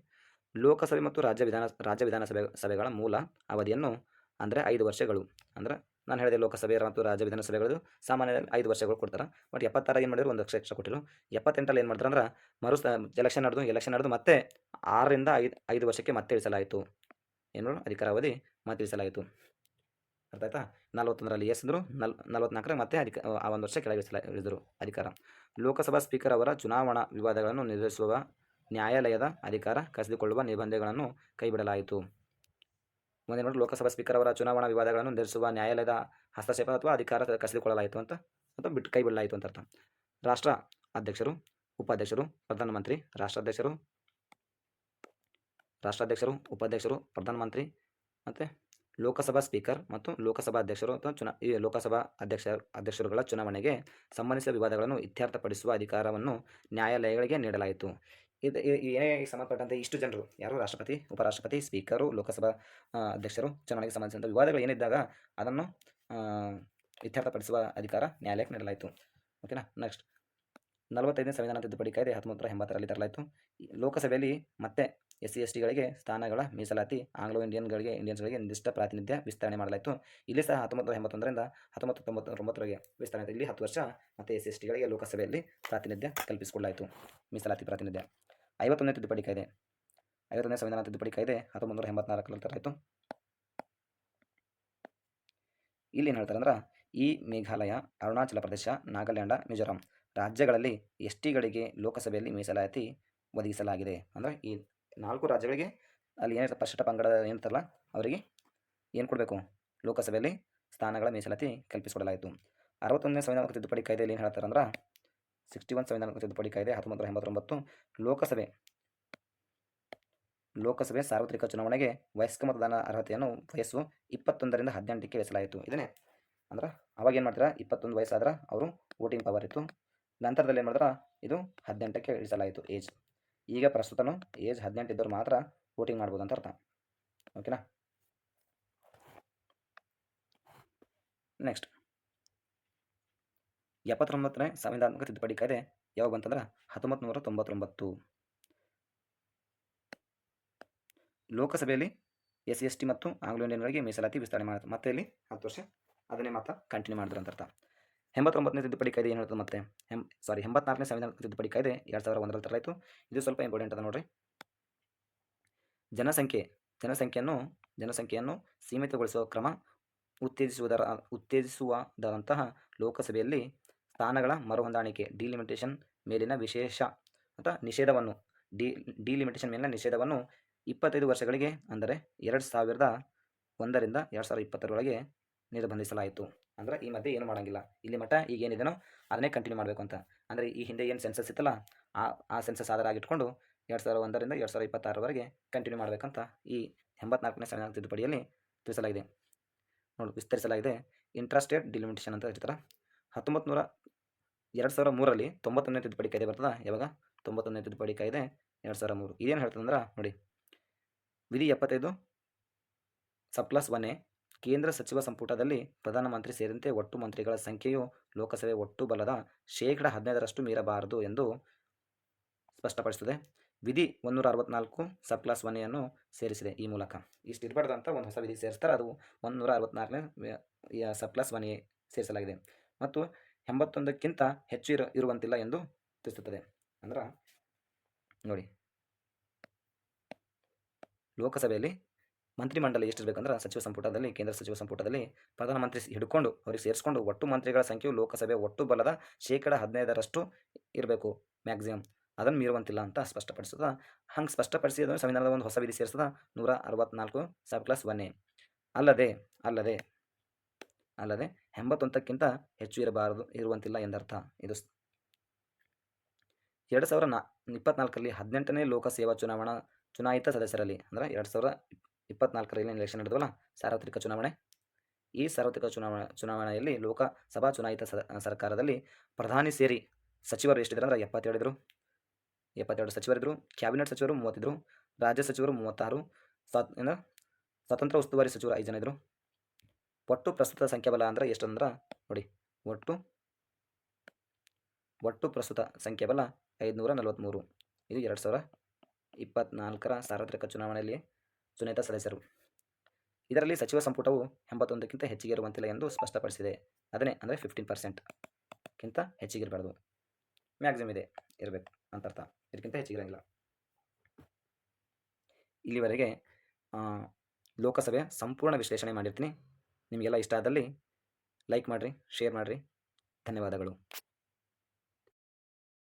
[SPEAKER 1] ಲೋಕಸಭೆ ಮತ್ತು ರಾಜ್ಯ ವಿಧಾನ, ರಾಜ್ಯ ವಿಧಾನಸಭೆ, ಸಭೆಗಳ ಮೂಲ ಅವಧಿಯನ್ನು ಅಂದರೆ ಐದು ವರ್ಷಗಳು. ಅಂದ್ರೆ ನಾನು ಹೇಳಿದೆ ಲೋಕಸಭೆ ಮತ್ತು ರಾಜ್ಯ ವಿಧಾನಸಭೆಗಳು ಸಾಮಾನ್ಯ ಐದು ವರ್ಷಗಳು ಕೊಡ್ತಾರೆ. ಬಟ್ ಎಪ್ಪತ್ತಾರ ಏನು ಮಾಡಿದ್ರು? ಒಂದು ಲಕ್ಷ ಎಕ್ಸ್ಟ್ರಾ ಕೊಟ್ಟಿರು ಎಪ್ಪತ್ತೆಂಟರಲ್ಲಿ ಏನು ಮಾಡ್ತಾರೆ ಅಂದ್ರೆ ಮರು ಎಲೆಕ್ಷನ್ ನಡೆದು ಎಲೆಕ್ಷನ್ ನಡೆದು ಮತ್ತೆ ಆರರಿಂದ ಐದು ಐದು ವರ್ಷಕ್ಕೆ ಮತ್ತೆ ಇಳಿಸಲಾಯಿತು. ಏನು? ಅಧಿಕಾರಾವಧಿ ಮತ್ತೆ ಇಳಿಸಲಾಯಿತು. ಅರ್ಥ ಆಯ್ತಾ? ನಲವತ್ತೊಂದರಲ್ಲಿ ಅಂದರು, ನಲ್ ನಲವತ್ನಾಲ್ಕರ ಮತ್ತೆ ಅಧಿಕ, ಆ ಒಂದು ವರ್ಷ ಕೆಳಗೆ ಅಧಿಕಾರ. ಲೋಕಸಭಾ ಸ್ಪೀಕರ್ ಅವರ ಚುನಾವಣಾ ವಿವಾದಗಳನ್ನು ನಿರ್ವಹಿಸುವ ನ್ಯಾಯಾಲಯದ ಅಧಿಕಾರ ಕಸಿದುಕೊಳ್ಳುವ ನಿಬಂಧನೆಗಳನ್ನು ಕೈಬಿಡಲಾಯಿತು. ಮುಂದೆ ನೋಡಿ ಲೋಕಸಭಾ ಸ್ಪೀಕರ್ ಅವರ ಚುನಾವಣಾ ವಿವಾದಗಳನ್ನು ನಿರ್ಧರಿಸುವ ನ್ಯಾಯಾಲಯದ ಹಸ್ತಕ್ಷೇಪ ಅಥವಾ ಅಧಿಕಾರ ಕಸಿದುಕೊಳ್ಳಲಾಯಿತು ಅಂತ, ಅಥವಾ ಬಿಟ್ಟು ಕೈ ಬಿಡಲಾಯಿತು ಅಂತ ಅರ್ಥ. ರಾಷ್ಟ್ರ ಅಧ್ಯಕ್ಷರು, ಉಪಾಧ್ಯಕ್ಷರು ಪ್ರಧಾನಮಂತ್ರಿ ರಾಷ್ಟ್ರಾಧ್ಯಕ್ಷರು ರಾಷ್ಟ್ರಾಧ್ಯಕ್ಷರು, ಉಪಾಧ್ಯಕ್ಷರು ಪ್ರಧಾನಮಂತ್ರಿ ಮತ್ತು ಲೋಕಸಭಾ ಸ್ಪೀಕರ್ ಮತ್ತು ಲೋಕಸಭಾ ಅಧ್ಯಕ್ಷರು ಅಥವಾ ಚುನಾ, ಈ ಲೋಕಸಭಾ ಅಧ್ಯಕ್ಷ, ಅಧ್ಯಕ್ಷರುಗಳ ಚುನಾವಣೆಗೆ ಸಂಬಂಧಿಸಿದ ವಿವಾದಗಳನ್ನು ಇತ್ಯರ್ಥಪಡಿಸುವ ಅಧಿಕಾರವನ್ನು ನ್ಯಾಯಾಲಯಗಳಿಗೆ ನೀಡಲಾಯಿತು. ಇದು ಏನೇ ಸಂಬಂಧಪಟ್ಟಂತೆ ಇಷ್ಟು ಜನರು, ಯಾರು ರಾಷ್ಟ್ರಪತಿ, ಉಪರಾಷ್ಟ್ರಪತಿ, ಸ್ಪೀಕರು, ಲೋಕಸಭಾ ಅಧ್ಯಕ್ಷರು ಚುನಾವಣೆಗೆ ಸಂಬಂಧಿಸಿದಂಥ ವಿವಾದಗಳು ಏನಿದ್ದಾಗ ಅದನ್ನು ಇತ್ಯರ್ಥಪಡಿಸುವ ಅಧಿಕಾರ ನ್ಯಾಯಾಲಯಕ್ಕೆ ನೀಡಲಾಯಿತು. ಓಕೆನಾ? ನೆಕ್ಸ್ಟ್. ನಲವತ್ತೈದನೇ ಸಂವಿಧಾನ ತಿದ್ದುಪಡಿ ಕಾಯ್ದೆ ಹತ್ತೊಂಬತ್ತರ ಎಂಬತ್ತರಲ್ಲಿ ತರಲಾಯಿತು. ಲೋಕಸಭೆಯಲ್ಲಿ ಮತ್ತೆ ಎಸ್ ಸಿ ಎಸ್ ಟಿಗಳಿಗೆ ಸ್ಥಾನಗಳ ಮೀಸಲಾತಿ ಆಂಗ್ಲೋ ಇಂಡಿಯನ್ಗಳಿಗೆ, ಇಂಡಿಯನ್ಸ್ಗಳಿಗೆ ನಿರ್ದಿಷ್ಟ ಪ್ರಾತಿನಿಧ್ಯ ವಿಸ್ತರಣೆ ಮಾಡಲಾಯಿತು. ಇಲ್ಲಿ ಸಹ ಹತ್ತೊಂಬತ್ತು ನೂರ ಎಂಬತ್ತೊಂದರಿಂದ ಹತ್ತೊಂಬತ್ತು ತೊಂಬತ್ತೊಂಬತ್ತರವರೆಗೆ ವಿಸ್ತರಣೆ. ಇಲ್ಲಿ ಹತ್ತು ವರ್ಷ ಮತ್ತು ಎಸ್ ಸಿ ಎಸ್ ಟಿಗಳಿಗೆ ಲೋಕಸಭೆಯಲ್ಲಿ ಪ್ರಾತಿನಿಧ್ಯ ಕಲ್ಪಿಸಿಕೊಳ್ಳಲಾಯಿತು. ಮೀಸಲಾತಿ ಪ್ರಾತಿನಿಧ್ಯ. ಐವತ್ತೊಂದನೇ ತಿದ್ದುಪಡಿ ಕಾಯ್ದೆ. ಐವತ್ತೊಂದನೇ ಸಂವಿಧಾನ ತಿದ್ದುಪಡಿ ಕಾಯ್ದೆ ಹತ್ತೊಂಬತ್ತು ನೂರ ಎಂಬತ್ನಾಲ್ಕರಲ್ಲಿ ತರಲಾಯಿತು. ಇಲ್ಲಿ ಏನು ಹೇಳ್ತಾರೆ ಅಂದ್ರೆ ಈ ಮೇಘಾಲಯ, ಅರುಣಾಚಲ ಪ್ರದೇಶ, ನಾಗಾಲ್ಯಾಂಡ, ಮಿಜೋರಾಂ ರಾಜ್ಯಗಳಲ್ಲಿ ಎಸ್ ಟಿಗಳಿಗೆ ಲೋಕಸಭೆಯಲ್ಲಿ ಮೀಸಲಾತಿ ಒದಗಿಸಲಾಗಿದೆ. ಅಂದರೆ ಈ ನಾಲ್ಕು ರಾಜ್ಯಗಳಿಗೆ ಅಲ್ಲಿ ಏನಿರ್ತಾರೆ ಪರಿಶಿಷ್ಟ ಪಂಗಡ ಏನಿರ್ತಾರಲ್ಲ ಅವರಿಗೆ ಏನು ಕೊಡಬೇಕು? ಲೋಕಸಭೆಯಲ್ಲಿ ಸ್ಥಾನಗಳ ಮೀಸಲಾತಿ ಕಲ್ಪಿಸಿಕೊಡಲಾಯಿತು. ಅರವತ್ತೊಂದನೇ ಸಂವಿಧಾನ ತಿದ್ದುಪಡಿ ಕಾಯ್ದೆಯಲ್ಲಿ ಏನು ಹೇಳ್ತಾರೆ ಅಂದ್ರೆ ಸಿಕ್ಸ್ಟಿ ಒನ್ ಸಂವಿಧಾನ ತಿದ್ದುಪಡಿ ಕಾಯ್ದೆ ಹತ್ತೊಂಬತ್ತು ಎಂಬತ್ತೊಂಬತ್ತು ಲೋಕಸಭೆ ಲೋಕಸಭೆ ಸಾರ್ವತ್ರಿಕ ಚುನಾವಣೆಗೆ ವಯಸ್ಕ ಮತದಾನ ಅರ್ಹತೆಯನ್ನು ವಯಸ್ಸು ಇಪ್ಪತ್ತೊಂದರಿಂದ ಹದಿನೆಂಟಕ್ಕೆ ಇಳಿಸಲಾಯಿತು ಇದನ್ನೇ ಅಂದ್ರೆ, ಅವಾಗ ಏನು ಮಾಡ್ತಾರೆ, ಇಪ್ಪತ್ತೊಂದು ವಯಸ್ಸಾದ್ರೆ ಅವರು ವೋಟಿಂಗ್ ಪವರ್ ಇತ್ತು. ನಂತರದಲ್ಲಿ ಏನು ಮಾಡಿದ್ರೆ ಇದು ಹದಿನೆಂಟಕ್ಕೆ ಇಳಿಸಲಾಯಿತು. ಏಜ್ ಈಗ ಪ್ರಸ್ತುತನು ಏಜ್ ಹದಿನೆಂಟು ಇದ್ದವ್ರು ಮಾತ್ರ ವೋಟಿಂಗ್ ಮಾಡ್ಬೋದು ಅಂತ ಅರ್ಥ. ಓಕೆನಾ? ನೆಕ್ಸ್ಟ್. ಎಪ್ಪತ್ತೊಂಬತ್ತನೇ ಸಂವಿಧಾನಿಕ ತಿದ್ದುಪಡಿ ಕಾಯ್ದೆ ಯಾವಾಗ ಬಂತಂದ್ರೆ ಹತ್ತೊಂಬತ್ತು ನೂರ ತೊಂಬತ್ತೊಂಬತ್ತು. ಲೋಕಸಭೆಯಲ್ಲಿ ಎಸ್ ಎಸ್, ಟಿ ಮತ್ತು ಆಂಗ್ಲೋ ಇಂಡಿಯನ್ಗಳಿಗೆ ಮೀಸಲಾತಿ ವಿಸ್ತರಣೆ ಮಾಡಿದ್ರು ಮತ್ತೆ ಇಲ್ಲಿ ಹತ್ತು ವರ್ಷ ಅದನ್ನೇ ಮಾತ್ರ ಕಂಟಿನ್ಯೂ ಮಾಡಿದ್ರು ಅಂತ ಅರ್ಥ. ಎಂಬತ್ತೊಂಬತ್ತನೇ ತಿದ್ದುಪಡಿ ಕಾಯ್ದೆ ಏನು ಹೇಳ್ತದೆ ಮತ್ತೆ? ಎಂ ಸಾರಿ ಎಂಬತ್ನಾಲ್ಕನೇ ಸಂವಿಧಾನ ತಿದ್ದುಪಡಿ ಕಾಯ್ದೆ ಎರಡು ಸಾವಿರ ಒಂದರಲ್ಲಿ ತರಲಾಯಿತು. ಇದು ಸ್ವಲ್ಪ ಇಂಪಾರ್ಟೆಂಟ್ ಅದ ನೋಡ್ರಿ. ಜನಸಂಖ್ಯೆ, ಜನಸಂಖ್ಯೆಯನ್ನು ಜನಸಂಖ್ಯೆಯನ್ನು ಸೀಮಿತಗೊಳಿಸುವ ಕ್ರಮ ಉತ್ತೇಜಿಸುವುದರ ಉತ್ತೇಜಿಸುವುದರಂತಹ ಲೋಕಸಭೆಯಲ್ಲಿ ಸ್ಥಾನಗಳ ಮರುಹೊಂದಾಣಿಕೆ ಡಿಲಿಮಿಟೇಷನ್ ಮೇಲಿನ ವಿಶೇಷ ಅಥವಾ ನಿಷೇಧವನ್ನು ಡಿ ಡಿಲಿಮಿಟೇಷನ್ ಮೇಲಿನ ನಿಷೇಧವನ್ನು ಇಪ್ಪತ್ತೈದು ವರ್ಷಗಳಿಗೆ, ಅಂದರೆ ಎರಡು ಸಾವಿರದ ಒಂದರಿಂದ ಎರಡು ಸಾವಿರದ ಇಪ್ಪತ್ತರೊಳಗೆ ನಿರ್ಬಂಧಿಸಲಾಯಿತು. ಅಂದ್ರೆ ಈ ಮಧ್ಯೆ ಏನು ಮಾಡೋಂಗಿಲ್ಲ. ಇಲ್ಲಿ ಮಟ್ಟ ಈಗ ಏನಿದೆನೋ ಅದನ್ನೇ ಕಂಟಿನ್ಯೂ ಮಾಡಬೇಕು ಅಂತ. ಅಂದರೆ ಈ ಹಿಂದೆ ಏನು ಸೆನ್ಸಸ್ ಇತ್ತಲ್ಲ, ಆ ಆ ಸೆನ್ಸಸ್ ಆಧಾರ ಆಗಿಟ್ಕೊಂಡು ಎರಡು ಸಾವಿರದ ಒಂದರಿಂದ ಎರಡು ಸಾವಿರದ ಇಪ್ಪತ್ತಾರವರೆಗೆ ಕಂಟಿನ್ಯೂ ಮಾಡಬೇಕಂತ ಈ ಎಂಬತ್ನಾಲ್ಕನೇ ಸಂವಿಧಾನ ತಿದ್ದುಪಡಿಯಲ್ಲಿ ತಿಳಿಸಲಾಗಿದೆ. ನೋಡು, ವಿಸ್ತರಿಸಲಾಗಿದೆ. ಇಂಟ್ರಾಸ್ಟೇಟ್ ಡಿಲಿಮಿಟೇಷನ್ ಅಂತ ಹೇಳ್ತಾರೆ ಹತ್ತೊಂಬತ್ತು ನೂರ ಎರಡು ಸಾವಿರ ಮೂರರಲ್ಲಿ ತೊಂಬತ್ತೊಂದನೇ ತಿದ್ದುಪಡಿ ಕಾಯ್ದೆ ಬರ್ತದ? ಯಾವಾಗ? ತೊಂಬತ್ತೊಂದನೇ ತಿದ್ದುಪಡಿ ಕಾಯ್ದೆ ಎರಡು ಸಾವಿರ ಮೂರು. ಇದೇನು ಹೇಳ್ತದಂದ್ರೆ ನೋಡಿ, ವಿಧಿ ಎಪ್ಪತ್ತೈದು ಸಬ್ ಪ್ಲಸ್ ಒನ್ ಎ ಕೇಂದ್ರ ಸಚಿವ ಸಂಪುಟದಲ್ಲಿ ಪ್ರಧಾನಮಂತ್ರಿ ಸೇರಿದಂತೆ ಒಟ್ಟು ಮಂತ್ರಿಗಳ ಸಂಖ್ಯೆಯು ಲೋಕಸಭೆ ಒಟ್ಟು ಬಲದ ಶೇಕಡ ಹದಿನೈದರಷ್ಟು ಮೀರಬಾರದು ಎಂದು ಸ್ಪಷ್ಟಪಡಿಸುತ್ತದೆ ವಿಧಿ ಒಂದೂರ ಅರವತ್ನಾಲ್ಕು ಸಬ್ ಕ್ಲಾಸ್ ಒನ್ನೆಯನ್ನು ಸೇರಿಸಿದೆ ಈ ಮೂಲಕ. ಇಷ್ಟು ಇರಬಾರ್ದು ಅಂತ ಒಂದು ಹೊಸ ವಿಧಿ ಸೇರಿಸ್ತಾರೆ. ಅದು ಒಂದೂರ ಅರವತ್ನಾಲ್ಕನೇ ಸಬ್ ಕ್ಲಾಸ್ ಒನ್ ಸೇರಿಸಲಾಗಿದೆ. ಮತ್ತು ಎಂಬತ್ತೊಂದಕ್ಕಿಂತ ಹೆಚ್ಚು ಇರು, ಇರುವಂತಿಲ್ಲ ಎಂದು ತಿಳಿಸುತ್ತದೆ. ಅಂದ್ರೆ ನೋಡಿ. ಲೋಕಸಭೆಯಲ್ಲಿ ಮಂತ್ರಿಮಂಡಲ ಎಷ್ಟಿರಬೇಕಂದ್ರೆ ಸಚಿವ ಸಂಪುಟದಲ್ಲಿ, ಕೇಂದ್ರ ಸಚಿವ ಸಂಪುಟದಲ್ಲಿ ಪ್ರಧಾನಮಂತ್ರಿ ಹಿಡ್ಕೊಂಡು ಅವ್ರಿಗೆ ಸೇರಿಸ್ಕೊಂಡು ಒಟ್ಟು ಮಂತ್ರಿಗಳ ಸಂಖ್ಯೆಯು ಲೋಕಸಭೆ ಒಟ್ಟು ಬಲದ ಶೇಕಡ ಹದಿನೈದರಷ್ಟು ಇರಬೇಕು ಮ್ಯಾಕ್ಸಿಮಮ್. ಅದನ್ನು ಮೀರುವಂತಿಲ್ಲ ಅಂತ ಸ್ಪಷ್ಟಪಡಿಸದ ಹಂಗೆ ಸ್ಪಷ್ಟಪಡಿಸಿದ ಸಂವಿಧಾನದ ಒಂದು ಹೊಸ ವಿಧಿ ಸೇರಿಸದ ನೂರ ಅರವತ್ನಾಲ್ಕು ಸಬ್ ಕ್ಲಾಸ್ ಒನ್ ಎ. ಅಲ್ಲದೆ ಅಲ್ಲದೆ ಅಲ್ಲದೆ ಎಂಬತ್ತೊಂದಕ್ಕಿಂತ ಹೆಚ್ಚು ಇರಬಾರದು, ಇರುವಂತಿಲ್ಲ ಎಂದರ್ಥ ಇದು. ಎರಡು ಸಾವಿರ ನಾ, ಇಪ್ಪತ್ನಾಲ್ಕರಲ್ಲಿ ಹದಿನೆಂಟನೇ ಲೋಕಸೇವಾ ಚುನಾವಣಾ, ಚುನಾಯಿತ ಸದಸ್ಯರಲ್ಲಿ, ಅಂದರೆ ಎರಡು ಸಾವಿರ ಇಪ್ಪತ್ನಾಲ್ಕರಲ್ಲಿ ಎಲೆಕ್ಷನ್ ನಡೆದವಲ್ಲ? ಸಾರ್ವತ್ರಿಕ ಚುನಾವಣೆ. ಈ ಸಾರ್ವತ್ರಿಕ ಚುನಾವಣೆ, ಚುನಾವಣೆಯಲ್ಲಿ ಲೋಕಸಭಾ ಚುನಾಯಿತ ಸರ್ಕಾರದಲ್ಲಿ ಪ್ರಧಾನಿ ಸೇರಿ ಸಚಿವರು ಎಷ್ಟಿದ್ರು ಅಂದ್ರೆ ಎಪ್ಪತ್ತೇಳು ಇದ್ರು ಎಪ್ಪತ್ತೆರಡು ಸಚಿವರಿದ್ದರು ಕ್ಯಾಬಿನೆಟ್ ಸಚಿವರು ಮೂವತ್ತಿದ್ರು, ರಾಜ್ಯ ಸಚಿವರು ಮೂವತ್ತಾರು, ಸ್ವಾತ್ ಸ್ವತಂತ್ರ ಉಸ್ತುವಾರಿ ಸಚಿವರು ಐದು ಜನ ಇದ್ದರು ಒಟ್ಟು ಪ್ರಸ್ತುತ ಸಂಖ್ಯಾಬಲ ಅಂದರೆ ಎಷ್ಟು ಅಂದ್ರೆ ನೋಡಿ, ಒಟ್ಟು ಒಟ್ಟು ಪ್ರಸ್ತುತ ಸಂಖ್ಯಾಬಲ ಐದುನೂರ ನಲವತ್ತ್ಮೂರು ಇದು ಎರಡು ಸಾವಿರ ಇಪ್ಪತ್ನಾಲ್ಕರ ಸಾರ್ವತ್ರಿಕ ಚುನಾವಣೆಯಲ್ಲಿ ಚುನಾಯಿತ ಸದಸ್ಯರು. ಇದರಲ್ಲಿ ಸಚಿವ ಸಂಪುಟವು ಎಂಬತ್ತೊಂದಕ್ಕಿಂತ ಹೆಚ್ಚಿಗೆ ಇರುವಂತಿಲ್ಲ ಎಂದು ಸ್ಪಷ್ಟಪಡಿಸಿದೆ. ಅದನ್ನೇ ಅಂದರೆ ಫಿಫ್ಟೀನ್ ಪರ್ಸೆಂಟ್ಗಿಂತ ಹೆಚ್ಚಿಗೆ ಇರಬಾರ್ದು ಮ್ಯಾಕ್ಸಿಮಮ್ ಇದೆ. ಇರಬೇಕು ಅಂತ ಅರ್ಥ ಇದಕ್ಕಿಂತ ಹೆಚ್ಚಿಗೆ ಇರೋಂಗಿಲ್ಲ ಇಲ್ಲಿವರೆಗೆ ಲೋಕಸಭೆ ಸಂಪೂರ್ಣ ವಿಶ್ಲೇಷಣೆ ಮಾಡಿರ್ತೀನಿ. ನಿಮಗೆಲ್ಲ ಇಷ್ಟ ಆದಲ್ಲಿ ಲೈಕ್ ಮಾಡಿರಿ ಶೇರ್ ಮಾಡಿರಿ. ಧನ್ಯವಾದಗಳು.